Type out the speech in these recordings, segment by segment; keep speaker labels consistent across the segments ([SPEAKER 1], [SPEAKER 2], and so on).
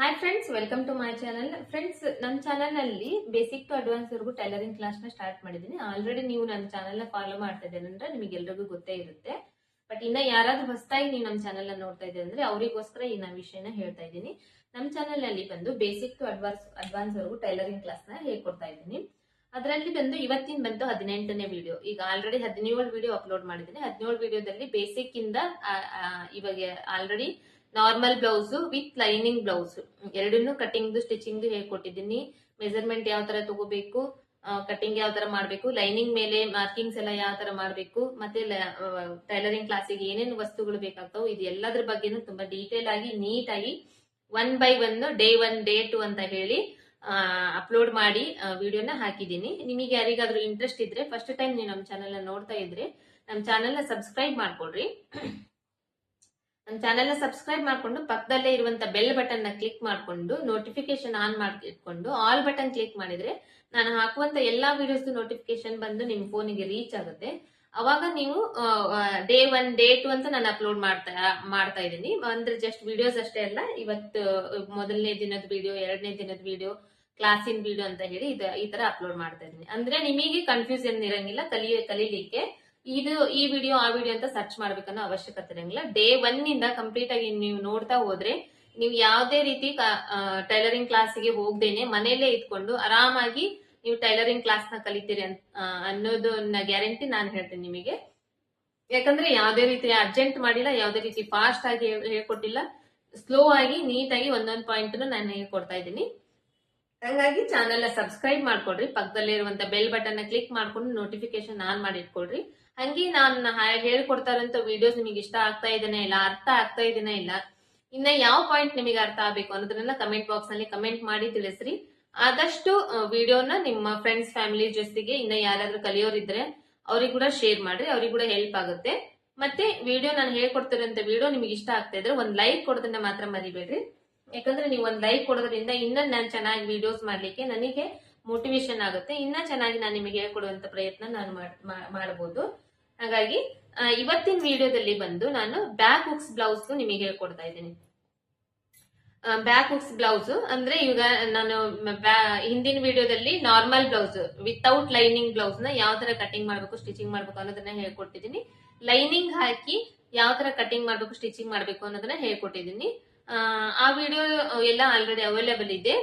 [SPEAKER 1] Hi friends welcome to my channel friends ನನ್ನ ಚಾನಲ್ನಲ್ಲಿ basic to advance ವರೆಗೂ tailoring ಕ್ಲಾಸ್ನ ಸ್ಟಾರ್ಟ್ ಮಾಡಿದ್ದೀನಿ ಆಲ್ರೆಡಿ ನೀವು ನನ್ನ ಚಾನಲ್ನ ಫಾಲೋ ಮಾಡ್ತಾ ಇದ್ದೇನೆ ಅಂದ್ರೆ ನಿಮಗೆ ಎಲ್ರಿಗೂ ಗೊತ್ತೇ ಇರುತ್ತೆ. ಬಟ್ ಇನ್ನ ಯಾರಾದ್ರೂ ಹೊಸ್ತಾಗಿ ನೀವು ನಮ್ಮ ಚಾನಲ್ನ ನೋಡ್ತಾ ಇದ್ದೀರಿ ಅಂದ್ರೆ ಅವರಿಗೋಸ್ಕರ ಈ ನಾ ವಿಷಯನ ಹೇಳ್ತಾ ಇದ್ದೀನಿ. ನಮ್ಮ ಚಾನಲ್ನಲ್ಲಿ ಬಂದು ಬೇಸಿಕ್ ಟು ಅಡ್ವಾನ್ಸ್ ಅಡ್ವಾನ್ಸ್ ವರೆಗೂ ಟೈಲರಿಂಗ್ ಕ್ಲಾಸ್ನ ಹೇಳ್ಕೊಡ್ತಾ ಇದ್ದೀನಿ. ಅದರಲ್ಲಿ ಬಂದು ಇವತ್ತಿನ ಬಂದು ಹದಿನೆಂಟನೇ ವಿಡಿಯೋ ಈಗ ಆಲ್ರೆಡಿ ಹದಿನೇಳು ವಿಡಿಯೋ ಅಪ್ಲೋಡ್ ಮಾಡಿದ್ದೀನಿ ಹದಿನೇಳು ವಿಡಿಯೋದಲ್ಲಿ ಬೇಸಿಕ್ ಇಂದ ಇವಾಗ already normal blouse with lining blouse. ಎರಡನ್ನೂ ಕಟಿಂಗ್ ಸ್ಟಿಚಿಂಗ್ ಹೇಳ್ಕೊಟ್ಟಿದ್ದೀನಿ ಮೆಜರ್ಮೆಂಟ್ ಯಾವ ತರ ತಗೋಬೇಕು ಕಟಿಂಗ್ ಯಾವ ತರ ಮಾಡಬೇಕು, ಲೈನಿಂಗ್ ಮೇಲೆ ಮಾರ್ಕಿಂಗ್ಸ್ ಎಲ್ಲ ಯಾವ ತರ ಮಾಡಬೇಕು, ಮತ್ತೆ ಟೈಲರಿಂಗ್ ಕ್ಲಾಸಿಗೆ ಏನೇನು ವಸ್ತುಗಳು ಬೇಕಾಗ್ತಾವ, ಇದು ಎಲ್ಲದ್ರ ತುಂಬಾ ಡೀಟೇಲ್ ಆಗಿ ನೀಟ್ ಆಗಿ one by one day one day two ಅಂತ ಹೇಳಿ ಅಪ್ಲೋಡ್ ಮಾಡಿ ವಿಡಿಯೋನ ಹಾಕಿದ್ದೀನಿ. ನಿಮಗೆ ಯಾರಿಗಾದ್ರೂ ಇಂಟ್ರೆಸ್ಟ್ ಇದ್ರೆ ಫಸ್ಟ್ ಟೈಮ್ ನೀವು ನಮ್ಮ ಚಾನೆಲ್ ನೋಡ್ತಾ ಇದ್ರೆ, ನಮ್ಮ ಚಾನೆಲ್ ಸಬ್ಸ್ಕ್ರೈಬ್ ಮಾಡ್ಕೊಡ್ರಿ ನಮ್ಮ ಚಾನೆಲ್ನ ಸಬ್ಸ್ಕ್ರೈಬ್ ಮಾಡ್ಕೊಂಡು ಪಕ್ಕದಲ್ಲೇ ಇರುವಂತ ಬೆಲ್ ಬಟನ್ನ ಕ್ಲಿಕ್ ಮಾಡ್ಕೊಂಡು ನೋಟಿಫಿಕೇಶನ್ ಆನ್ ಮಾಡಿ ಇಟ್ಕೊಂಡು ಆಲ್ ಬಟನ್ ಕ್ಲಿಕ್ ಮಾಡಿದ್ರೆ ನಾನು ಹಾಕುವಂತ ಎಲ್ಲಾ ವಿಡಿಯೋಸ್ ನೋಟಿಫಿಕೇಶನ್ ಬಂದು ನಿಮ್ ಫೋನಿಗೆ ರೀಚ್ ಆಗುತ್ತೆ. ಅವಾಗ ನೀವು ಡೇ ಒನ್ ಡೇ ಟು ಅಂತ ನಾನು ಅಪ್ಲೋಡ್ ಮಾಡ್ತಾ ಮಾಡ್ತಾ ಇದ್ದೀನಿ. ಅಂದ್ರೆ ಜಸ್ಟ್ ವಿಡಿಯೋಸ್ ಅಷ್ಟೇ ಅಲ್ಲ, ಇವತ್ತು, ಮೊದಲನೇ ದಿನದ ವಿಡಿಯೋ ಎರಡನೇ ದಿನದ ವಿಡಿಯೋ ಕ್ಲಾಸಿನ ವಿಡಿಯೋ ಅಂತ ಹೇಳಿ ಈ ತರ ಅಪ್ಲೋಡ್ ಮಾಡ್ತಾ ಇದ್ದೀನಿ. ಅಂದ್ರೆ ನಿಮಗೆ ಕನ್ಫ್ಯೂಷನ್ ಇರಂಗಿಲ್ಲ, ಕಲಿಯ ಕಲೀಲಿಕ್ಕೆ ಇದು ಈ ವಿಡಿಯೋ ಆ ವಿಡಿಯೋ ಅಂತ ಸರ್ಚ್ ಮಾಡ್ಬೇಕನ್ನೋ ಅವಶ್ಯಕತೆ ಇರಂಗಿಲ್ಲ. ಡೇ ಒನ್ ಇಂದ ಕಂಪ್ಲೀಟ್ ಆಗಿ ನೀವು ನೋಡ್ತಾ ಹೋದ್ರೆ, ನೀವು ಯಾವುದೇ ರೀತಿ ಟೈಲರಿಂಗ್ ಕ್ಲಾಸಿಗೆ ಹೋಗ್ದೇನೆ ಮನೆಯಲ್ಲೇ ಇದ್ಕೊಂಡು ಆರಾಮಾಗಿ ನೀವು ಟೈಲರಿಂಗ್ ಕ್ಲಾಸ್ನ ಕಲಿತೀರಿ ಅಂತ ಅನ್ನೋದನ್ನ ಗ್ಯಾರಂಟಿ ನಾನು ಹೇಳ್ತೀನಿ ನಿಮಗೆ. ಯಾಕಂದ್ರೆ ಯಾವುದೇ ರೀತಿ ಅರ್ಜೆಂಟ್ ಮಾಡಿಲ್ಲ, ಯಾವುದೇ ರೀತಿ ಫಾಸ್ಟ್ ಆಗಿ ಹೇಳ್- ಹೇಳ್ಕೊಟ್ಟಿಲ್ಲ. ಸ್ಲೋ ಆಗಿ ನೀಟಾಗಿ ಒಂದೊಂದು ಪಾಯಿಂಟ್ ನಾನು ಹೇಳ್ಕೊಡ್ತಾ ಇದ್ದೀನಿ. ಹಂಗಾಗಿ ಚಾನೆಲ್ನ ಸಬ್ಸ್ಕ್ರೈಬ್ ಮಾಡ್ಕೊಡ್ರಿ. ಪಕ್ಕದಲ್ಲಿ ಇರುವಂತ ಬೆಲ್ ಬಟನ್ ಕ್ಲಿಕ್ ಮಾಡ್ಕೊಂಡು ನೋಟಿಫಿಕೇಶನ್ ಆನ್ ಮಾಡಿ ಇಟ್ಕೊಡ್ರಿ ಹಂಗೆ ನಾನು ಹೇಳ್ಕೊಡ್ತಾರಂತ ವಿಡಿಯೋಸ್ ನಿಮಗೆ ಇಷ್ಟ ಆಗ್ತಾ ಇದೆನಾ ಇಲ್ಲ ಅರ್ಥ ಆಗ್ತಾ ಇದೆನಾ ಇಲ್ಲ? ಇನ್ನ ಯಾವ ಪಾಯಿಂಟ್ ನಿಮಗೆ ಅರ್ಥ ಆಗ್ಬೇಕು ಅನ್ನೋದನ್ನ ಕಮೆಂಟ್ ಬಾಕ್ಸ್ನಲ್ಲಿ ಕಮೆಂಟ್ ಮಾಡಿ ತಿಳಿಸ್ರಿ. ಆದಷ್ಟು ವಿಡಿಯೋನ ನಿಮ್ಮ ಫ್ರೆಂಡ್ಸ್ ಫ್ಯಾಮಿಲಿ ಜೊತೆಗೆ ಇನ್ನ ಯಾರಾದ್ರೂ ಕಲಿಯೋರಿದ್ರೆ ಅವ್ರಿಗೆ ಕೂಡ ಶೇರ್ ಮಾಡ್ರಿ, ಅವ್ರಿಗೆ ಕೂಡ ಹೆಲ್ಪ್ ಆಗುತ್ತೆ. ಮತ್ತೆ ವಿಡಿಯೋ ನಾನು ಹೇಳ್ಕೊಡ್ತಿರೋಂಥ ವಿಡಿಯೋ ನಿಮ್ಗೆ ಇಷ್ಟ ಆಗ್ತಾ ಇದ್ರೆ ಒಂದ್ ಲೈಕ್ ಕೊಡೋದನ್ನ ಮಾತ್ರ ಮರಿಬೇಡ್ರಿ. ಯಾಕಂದ್ರೆ ನೀವು ಒಂದ್ ಲೈಕ್ ಕೊಡೋದ್ರಿಂದ ಇನ್ನ ನಾನು ಚೆನ್ನಾಗಿ ವಿಡಿಯೋಸ್ ಮಾಡ್ಲಿಕ್ಕೆ ನನಗೆ ಮೋಟಿವೇಶನ್ ಆಗುತ್ತೆ. ಇನ್ನ ಚೆನ್ನಾಗಿ ನಾನು ನಿಮಗೆ ಹೇಳ್ಕೊಡುವಂತ ಪ್ರಯತ್ನ ನಾನು ಮಾಡಬಹುದು ಹಾಗಾಗಿ ಇವತ್ತಿನ ವಿಡಿಯೋದಲ್ಲಿ ಬಂದು ನಾನು ಬ್ಯಾಕ್ ಹುಕ್ಸ್ ಬ್ಲೌಸ್ ನಿಮಗೆ ಹೇಳ್ಕೊಡ್ತಾ ಇದ್ದೀನಿ. ಬ್ಯಾಕ್ ಹುಕ್ಸ್ ಬ್ಲೌಸ್, ಅಂದ್ರೆ ಈಗ ನಾನು ಹಿಂದಿನ ವಿಡಿಯೋದಲ್ಲಿ ನಾರ್ಮಲ್ ಬ್ಲೌಸ್ ವಿತೌಟ್ ಲೈನಿಂಗ್ ಬ್ಲೌಸ್ನ ಯಾವ ತರ ಕಟಿಂಗ್ ಮಾಡ್ಬೇಕು ಸ್ಟಿಚಿಂಗ್ ಮಾಡ್ಬೇಕು ಅನ್ನೋದನ್ನ ಹೇಳ್ಕೊಟ್ಟಿದ್ದೀನಿ. ಲೈನಿಂಗ್ ಹಾಕಿ ಯಾವ ತರ ಕಟಿಂಗ್ ಮಾಡ್ಬೇಕು ಸ್ಟಿಚಿಂಗ್ ಮಾಡ್ಬೇಕು ಅನ್ನೋದನ್ನ ಹೇಳ್ಕೊಟ್ಟಿದ್ದೀನಿ. ಆ ವಿಡಿಯೋ ಎಲ್ಲ ಆಲ್ರೆಡಿ ಅವೈಲೇಬಲ್ ಇದೆ.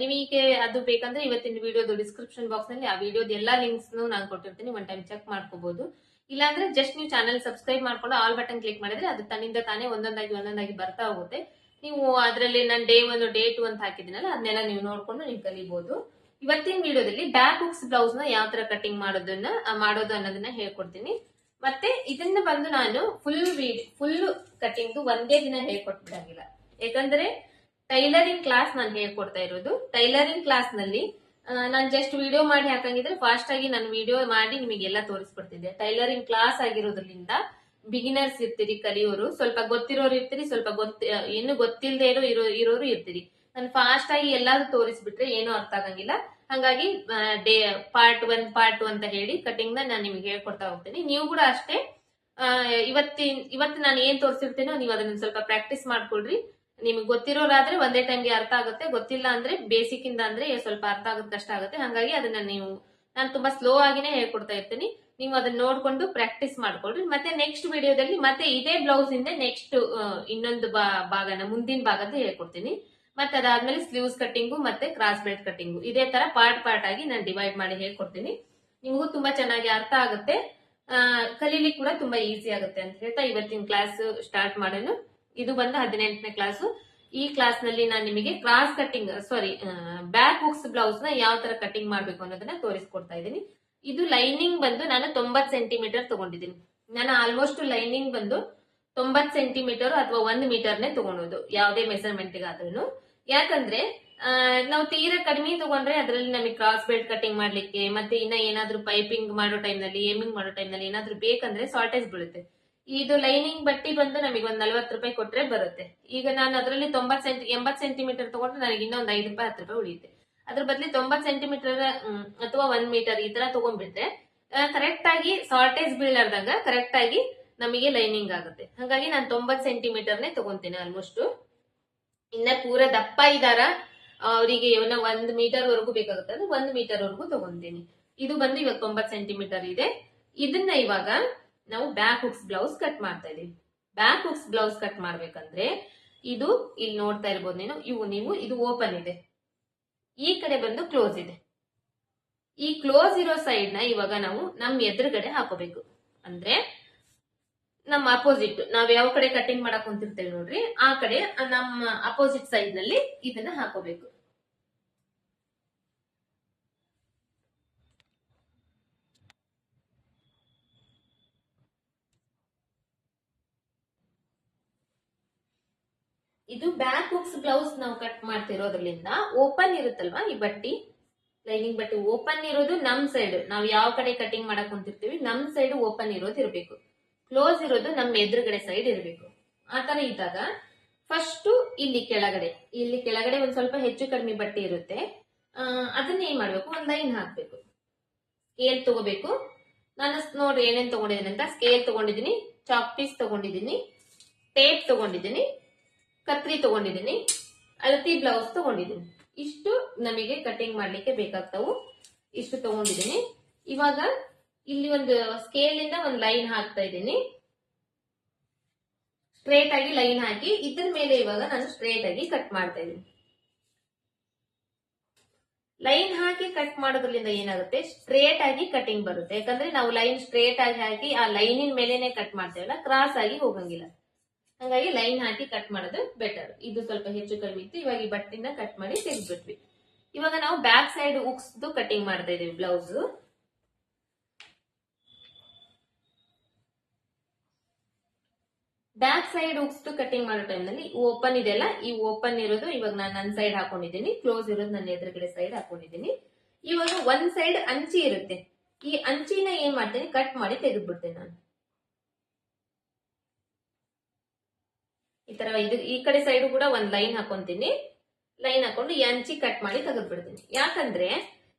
[SPEAKER 1] ನಿಮಗೆ ಅದು ಬೇಕಂದ್ರೆ ಇವತ್ತಿನ ವಿಡಿಯೋದು ಡಿಸ್ಕ್ರಿಪ್ಷನ್ ಬಾಕ್ಸ್ನಲ್ಲಿ ಆ ವಿಡಿಯೋದ ಎಲ್ಲಾ ಲಿಂಕ್ಸ್ ನಾನು ಕೊಟ್ಟಿರ್ತೀನಿ. ಒನ್ ಟೈಮ್ ಚೆಕ್ ಮಾಡ್ಕೋಬಹುದು ಇಲ್ಲಾಂದ್ರೆ ಜಸ್ಟ್ ನೀವು ಚಾನಲ್ ಸಬ್ಸ್ಕ್ರೈಬ್ ಮಾಡ್ಕೊಂಡು ಆಲ್ ಬಟನ್ ಕ್ಲಿಕ್ ಮಾಡಿದ್ರೆ ಅದು ತನ್ನಿಂದ ತಾನೇ ಒಂದೊಂದಾಗಿ ಒಂದೊಂದಾಗಿ ಬರ್ತಾ ಹೋಗುತ್ತೆ. ನೀವು ಅದರಲ್ಲಿ ನಾನು ಡೇ ಒಂದು ಡೇ ಟು ಅಂತ ಹಾಕಿದ್ದೀನಲ್ಲ, ಅದನ್ನೆಲ್ಲ ನೀವು ನೋಡ್ಕೊಂಡು ನೀವು ಕಲಿಬಹುದು ಇವತ್ತಿನ ವಿಡಿಯೋದಲ್ಲಿ ಬ್ಯಾಕ್ ಹುಕ್ಸ್ ಬ್ಲೌಸ್ನ ಯಾವ ತರ ಕಟಿಂಗ್ ಮಾಡೋದನ್ನ ಮಾಡೋದು ಅನ್ನೋದನ್ನ ಹೇಳ್ಕೊಡ್ತೀನಿ. ಮತ್ತೆ ಇದನ್ನ ಬಂದು ನಾನು ಫುಲ್ ಫುಲ್ ಕಟಿಂಗ್ ಒಂದೇ ದಿನ ಹೇಳ್ಕೊಟ್ಬಿಡಂಗಿಲ್ಲ. ಯಾಕಂದ್ರೆ ಟೈಲರಿಂಗ್ ಕ್ಲಾಸ್ ನಾನು ಹೇಳ್ಕೊಡ್ತಾ ಇರೋದು. ಟೈಲರಿಂಗ್ ಕ್ಲಾಸ್ನಲ್ಲಿ ನಾನು ಜಸ್ಟ್ ವಿಡಿಯೋ ಮಾಡಿ ಹಾಕಂಗಿದ್ರೆ ಫಾಸ್ಟ್ ಆಗಿ ನಾನು ವಿಡಿಯೋ ಮಾಡಿ ನಿಮಗೆಲ್ಲ ತೋರಿಸ್ಕೊಡ್ತಿದ್ದೆ. ಟೈಲರಿಂಗ್ ಕ್ಲಾಸ್ ಆಗಿರೋದ್ರಿಂದ ಬಿಗಿನರ್ಸ್ ಇರ್ತೀರಿ ಕಲಿಯೋರು, ಸ್ವಲ್ಪ ಗೊತ್ತಿರೋರು ಇರ್ತೀರಿ, ಸ್ವಲ್ಪ ಗೊತ್ತ ಏನು ಗೊತ್ತಿಲ್ಲದೆ ಇರೋ ಇರೋ, ಇರೋರು ಇರ್ತೀರಿ. ನಾನು ಫಾಸ್ಟ್ ಆಗಿ ಎಲ್ಲಾದ್ರೂ ತೋರಿಸ್ಬಿಟ್ರೆ ಏನು ಅರ್ಥ ಆಗಂಗಿಲ್ಲ. ಹಂಗಾಗಿ ಡೇ ಪಾರ್ಟ್ ಒನ್ ಪಾರ್ಟ್ ಅಂತ ಹೇಳಿ ಕಟಿಂಗ್ನ ನಾನು ನಿಮ್ಗೆ ಹೇಳ್ಕೊಡ್ತಾ ಹೋಗ್ತೀನಿ. ನೀವು ಕೂಡ ಅಷ್ಟೇ ಇವತ್ತಿನ, ಇವತ್ತು ನಾನು ಏನ್ ತೋರಿಸಿರ್ತೀನೋ ನೀವು ಅದನ್ನ ಸ್ವಲ್ಪ ಪ್ರಾಕ್ಟೀಸ್ ಮಾಡ್ಕೊಳ್ರಿ. ನಿಮ್ಗೆ ಗೊತ್ತಿರೋರಾದ್ರೆ ಒಂದೇ ಟೈಮ್ಗೆ ಅರ್ಥ ಆಗುತ್ತೆ. ಗೊತ್ತಿಲ್ಲ ಅಂದ್ರೆ ಬೇಸಿಕ್ ಇಂದ ಅಂದ್ರೆ ಸ್ವಲ್ಪ ಅರ್ಥ ಆಗೋದು ಕಷ್ಟ ಆಗುತ್ತೆ. ಹಂಗಾಗಿ ಅದನ್ನ ನೀವು, ನಾನು ತುಂಬಾ ಸ್ಲೋ ಆಗಿನೇ ಹೇಳ್ಕೊಡ್ತಾ ಇರ್ತೀನಿ. ನೀವು ಅದನ್ನ ನೋಡ್ಕೊಂಡು ಪ್ರಾಕ್ಟೀಸ್ ಮಾಡ್ಕೊಳ್ರಿ. ಮತ್ತೆ ನೆಕ್ಸ್ಟ್ ವಿಡಿಯೋದಲ್ಲಿ ಮತ್ತೆ ಇದೇ ಬ್ಲೌಸ್ ಇಂದ ನೆಕ್ಸ್ಟ್ ಇನ್ನೊಂದು ಭಾಗನ, ಮುಂದಿನ ಭಾಗದ ಹೇಳ್ಕೊಡ್ತೀನಿ. ಮತ್ತೆ ಅದಾದ್ಮೇಲೆ ಸ್ಲೀವ್ಸ್ ಕಟ್ಟಿಂಗು ಮತ್ತೆ ಕ್ರಾಸ್ ಬೆಲ್ಟ್ ಕಟ್ಟಿಂಗು ಇದೇ ತರ ಪಾರ್ಟ್ ಪಾರ್ಟ್ ಆಗಿ ನಾನು ಡಿವೈಡ್ ಮಾಡಿ ಹೇಳ್ಕೊಡ್ತೀನಿ. ನಿಮಗೂ ತುಂಬಾ ಚೆನ್ನಾಗಿ ಅರ್ಥ ಆಗುತ್ತೆ. ಕಲೀಲಿಕ್ಕೆ ಕೂಡ ತುಂಬಾ ಈಸಿ ಆಗುತ್ತೆ ಅಂತ ಹೇಳ್ತಾ ಇವತ್ತಿನ ಕ್ಲಾಸ್ ಸ್ಟಾರ್ಟ್ ಮಾಡೋಣ. ಇದು ಬಂದು ಹದಿನೆಂಟನೇ ಕ್ಲಾಸು ಈ ಕ್ಲಾಸ್ನಲ್ಲಿ ನಾನು ನಿಮಗೆ cross cutting sorry back hooks ಬ್ಲೌಸ್ನ ಯಾವ ತರ ಕಟಿಂಗ್ ಮಾಡ್ಬೇಕು ಅನ್ನೋದನ್ನ ತೋರಿಸ್ಕೊಡ್ತಾ ಇದ್ದೀನಿ. ಇದು ಲೈನಿಂಗ್ ಬಂದು ನಾನು ತೊಂಬತ್ ಸೆಂಟಿಮೀಟರ್ ತಗೊಂಡಿದ್ದೀನಿ. ನಾನು ಆಲ್ಮೋಸ್ಟ್ ಲೈನಿಂಗ್ ಬಂದು ತೊಂಬತ್ ಸೆಂಟಿಮೀಟರ್ ಅಥವಾ ಒಂದ್ ಮೀಟರ್ನೇ ತಗೊಳೋದು ಯಾವುದೇ ಮೆಸರ್ಮೆಂಟ್ ಆದ್ರೂ ಯಾಕಂದ್ರೆ ನಾವು ತೀರಾ ಕಡಿಮೆ ತಗೊಂಡ್ರೆ ಅದರಲ್ಲಿ ನಮಗೆ ಕ್ರಾಸ್ ಬೆಲ್ಟ್ ಕಟಿಂಗ್ ಮಾಡ್ಲಿಕ್ಕೆ ಮತ್ತೆ ಇನ್ನ ಏನಾದ್ರೂ ಪೈಪಿಂಗ್ ಮಾಡೋ ಟೈಮ್ನಲ್ಲಿ ಏಮಿಂಗ್ ಮಾಡೋ ಟೈಮ್ನಲ್ಲಿ ಏನಾದ್ರೂ ಬೇಕಂದ್ರೆ ಶಾರ್ಟೇಜ್ ಬೀಳುತ್ತೆ. ಇದು ಲೈನಿಂಗ್ ಬಟ್ಟಿ ಬಂದು ನಮಗೆ ಒಂದ್ ನಲ್ವತ್ತು ರೂಪಾಯಿ ಕೊಟ್ಟರೆ ಬರುತ್ತೆ. ಈಗ ನಾನು ಅದರಲ್ಲಿ ತೊಂಬತ್ ಸೆಂಟಿ ಎಂಬತ್ ಸೆಂಟಿಮೀಟರ್ ತಗೊಂಡ್ರೆ ನನಗೆ ಇನ್ನೊಂದು ಐದು ರೂಪಾಯಿ, ಹತ್ತು ರೂಪಾಯಿ ಉಳಿಯುತ್ತೆ. ಅದ್ರ ಬದಲಿ ತೊಂಬತ್ ಸೆಂಟಿಮೀಟರ್ ಅಥವಾ ಒಂದ್ ಮೀಟರ್ ಈ ತರ ತಗೊಂಡ್ಬಿಟ್ರೆ ಕರೆಕ್ಟ್ ಆಗಿ ಶಾರ್ಟೇಜ್ ಬೀಳಾರ್ದಾಗ ಕರೆಕ್ಟ್ ಆಗಿ ನಮಗೆ ಲೈನಿಂಗ್ ಆಗುತ್ತೆ. ಹಾಗಾಗಿ ನಾನು ತೊಂಬತ್ ಸೆಂಟಿಮೀಟರ್ನೇ ತಗೊಂತೀನಿ ಆಲ್ಮೋಸ್ಟ್ ಇನ್ನ ಪೂರ ದಪ್ಪ ಇದಾರ ಅವರಿಗೆ ಒಂದ್ ಮೀಟರ್ ವರೆಗೂ ಬೇಕಾಗುತ್ತೆ. ಅಂದ್ರೆ ಒಂದ್ ಮೀಟರ್ ವರೆಗೂ ತಗೊಂತೀನಿ. ಇದು ಬಂದು ಇವಾಗ ತೊಂಬತ್ ಸೆಂಟಿಮೀಟರ್ ಇದೆ. ಇದನ್ನ ಇವಾಗ ನಾವು ಬ್ಯಾಕ್ ಹುಕ್ಸ್ ಬ್ಲೌಸ್ ಕಟ್ ಮಾಡ್ತಾ ಇದೀವಿ ಬ್ಯಾಕ್ ಹುಕ್ಸ್ ಬ್ಲೌಸ್ ಕಟ್ ಮಾಡ್ಬೇಕಂದ್ರೆ ಇದು ಇಲ್ಲಿ ನೋಡ್ತಾ ಇರ್ಬೋದು ನೀನು, ಇವು ನೀವು, ಇದು ಓಪನ್ ಇದೆ. ಈ ಕಡೆ ಬಂದು ಕ್ಲೋಸ್ ಇದೆ. ಈ ಕ್ಲೋಸ್ ಇರೋ ಸೈಡ್ನ ಇವಾಗ ನಾವು ನಮ್ ಎದುರುಗಡೆ ಹಾಕೋಬೇಕು. ಅಂದ್ರೆ ನಮ್ಮ ಅಪೋಸಿಟ್ ನಾವ್ ಯಾವ ಕಡೆ ಕಟಿಂಗ್ ಮಾಡಕ್ ಕುಂತಿರ್ತೇವೆ ನೋಡ್ರಿ, ಆ ಕಡೆ ನಮ್ಮ ಅಪೋಸಿಟ್ ಸೈಡ್ನಲ್ಲಿ ಇದನ್ನ ಹಾಕೋಬೇಕು. ಇದು ಬ್ಯಾಕ್ ಹುಕ್ಸ್ ಬ್ಲೌಸ್ ನಾವು ಕಟ್ ಮಾಡ್ತಿರೋದ್ರಿಂದ ಓಪನ್ ಇರುತ್ತಲ್ವಾ ಈ ಬಟ್ಟಿ? ಲೈನಿಂಗ್ ಬಟ್ಟೆ ಓಪನ್ ಇರೋದು ನಮ್ ಸೈಡ್ ನಾವು ಯಾವ ಕಡೆ ಕಟಿಂಗ್ ಮಾಡಕ್ ಕುಂತಿರ್ತೀವಿ, ನಮ್ ಸೈಡ್ ಓಪನ್ ಇರೋದು ಇರಬೇಕು. ಕ್ಲೋಸ್ ಇರೋದು ನಮ್ಮ ಎದುರುಗಡೆ ಸೈಡ್ ಇರಬೇಕು. ಆತರ ಇದ್ದಾಗ ಫಸ್ಟ್ ಇಲ್ಲಿ ಕೆಳಗಡೆ ಇಲ್ಲಿ ಕೆಳಗಡೆ ಒಂದ್ ಸ್ವಲ್ಪ ಹೆಚ್ಚು ಕಡಿಮೆ ಬಟ್ಟೆ ಇರುತ್ತೆ. ಅದನ್ನ ಏನ್ ಮಾಡ್ಬೇಕು? ಒಂದ್ ಲೈನ್ ಹಾಕ್ಬೇಕು. ಸ್ಕೇಲ್ ತಗೋಬೇಕು. ನಾನು ನೋಡ್ರಿ ಏನೇನ್ ತಗೊಂಡಿದ್ದೀನಿ ಅಂತ. ಸ್ಕೇಲ್ ತಗೊಂಡಿದ್ದೀನಿ ಚಾಕ್ ಪೀಸ್ ತಗೊಂಡಿದ್ದೀನಿ ಟೇಪ್ ತಗೊಂಡಿದ್ದೀನಿ. ಕತ್ರಿ ತಗೊಂಡಿದ್ದೀನಿ. ಅಳತಿ ಬ್ಲೌಸ್ ತಗೊಂಡಿದ್ದೀನಿ. ಇಷ್ಟು ನಮಗೆ ಕಟಿಂಗ್ ಮಾಡ್ಲಿಕ್ಕೆ ಬೇಕಾಗ್ತಾವು. ಇಷ್ಟು ತಗೊಂಡಿದ್ದೀನಿ. ಇವಾಗ ಇಲ್ಲಿ ಒಂದು ಸ್ಕೇಲ್ ಇಂದ ಒಂದು ಲೈನ್ ಹಾಕ್ತಾ ಇದ್ದೀನಿ. ಸ್ಟ್ರೇಟ್ ಆಗಿ ಲೈನ್ ಹಾಕಿ, ಇದ್ರ ಮೇಲೆ ಇವಾಗ ನಾನು ಸ್ಟ್ರೇಟ್ ಆಗಿ ಕಟ್ ಮಾಡ್ತಾ ಇದ್ದೀನಿ. ಲೈನ್ ಹಾಕಿ ಕಟ್ ಮಾಡೋದ್ರಿಂದ ಏನಾಗುತ್ತೆ? ಸ್ಟ್ರೇಟ್ ಆಗಿ ಕಟಿಂಗ್ ಬರುತ್ತೆ. ಯಾಕಂದ್ರೆ ನಾವು ಲೈನ್ ಸ್ಟ್ರೇಟ್ ಆಗಿ ಹಾಕಿ, ಆ ಲೈನಿನ ಮೇಲೆನೆ ಕಟ್ ಮಾಡ್ತೇವಲ್ಲ ಕ್ರಾಸ್ ಆಗಿ ಹೋಗಂಗಿಲ್ಲ. ಹಂಗಾಗಿ ಲೈನ್ ಹಾಕಿ ಕಟ್ ಮಾಡೋದು ಬೆಟರ್ ಇದು ಸ್ವಲ್ಪ ಹೆಚ್ಚು ಕಡಿಮೆ ಇತ್ತು, ಇವಾಗ ಈ ಬಟ್ಟಿನ ಕಟ್ ಮಾಡಿ ತೆಗೆದ್ಬಿಟ್ವಿ. ಇವಾಗ ನಾವು ಬ್ಯಾಕ್ ಸೈಡ್ ಉಕ್ಸ್ದು ಕಟಿಂಗ್ ಮಾಡ್ತಾ ಇದೀವಿ ಬ್ಲೌಸ್ ಬ್ಯಾಕ್ ಸೈಡ್ ಉಕ್ಸ್ದು ಕಟಿಂಗ್ ಮಾಡೋ ಟೈಮ್ನಲ್ಲಿ ಓಪನ್ ಇದೆಯಲ್ಲ, ಈ ಓಪನ್ ಇರೋದು ಇವಾಗ ನಾನು ನನ್ನ ಸೈಡ್ ಹಾಕೊಂಡಿದ್ದೀನಿ ಕ್ಲೋಸ್ ಇರೋದು ನನ್ನ ಎದುರುಗಡೆ ಸೈಡ್ ಹಾಕೊಂಡಿದ್ದೀನಿ. ಇವಾಗ ಒಂದ್ ಸೈಡ್ ಅಂಚಿ ಇರುತ್ತೆ. ಈ ಅಂಚಿನ ಏನ್ ಮಾಡ್ತೀನಿ ಕಟ್ ಮಾಡಿ ತೆಗೆದ್ಬಿಡ್ತೇನೆ ನಾನು. ಈ ತರ ಇದು ಈ ಕಡೆ ಸೈಡ್ ಕೂಡ ಒಂದ್ ಲೈನ್ ಹಾಕೊಂತೀನಿ. ಲೈನ್ ಹಾಕೊಂಡು ಈ ಅಂಚಿ ಕಟ್ ಮಾಡಿ ತೆಗೆದ್ಬಿಡ್ತೀನಿ. ಯಾಕಂದ್ರೆ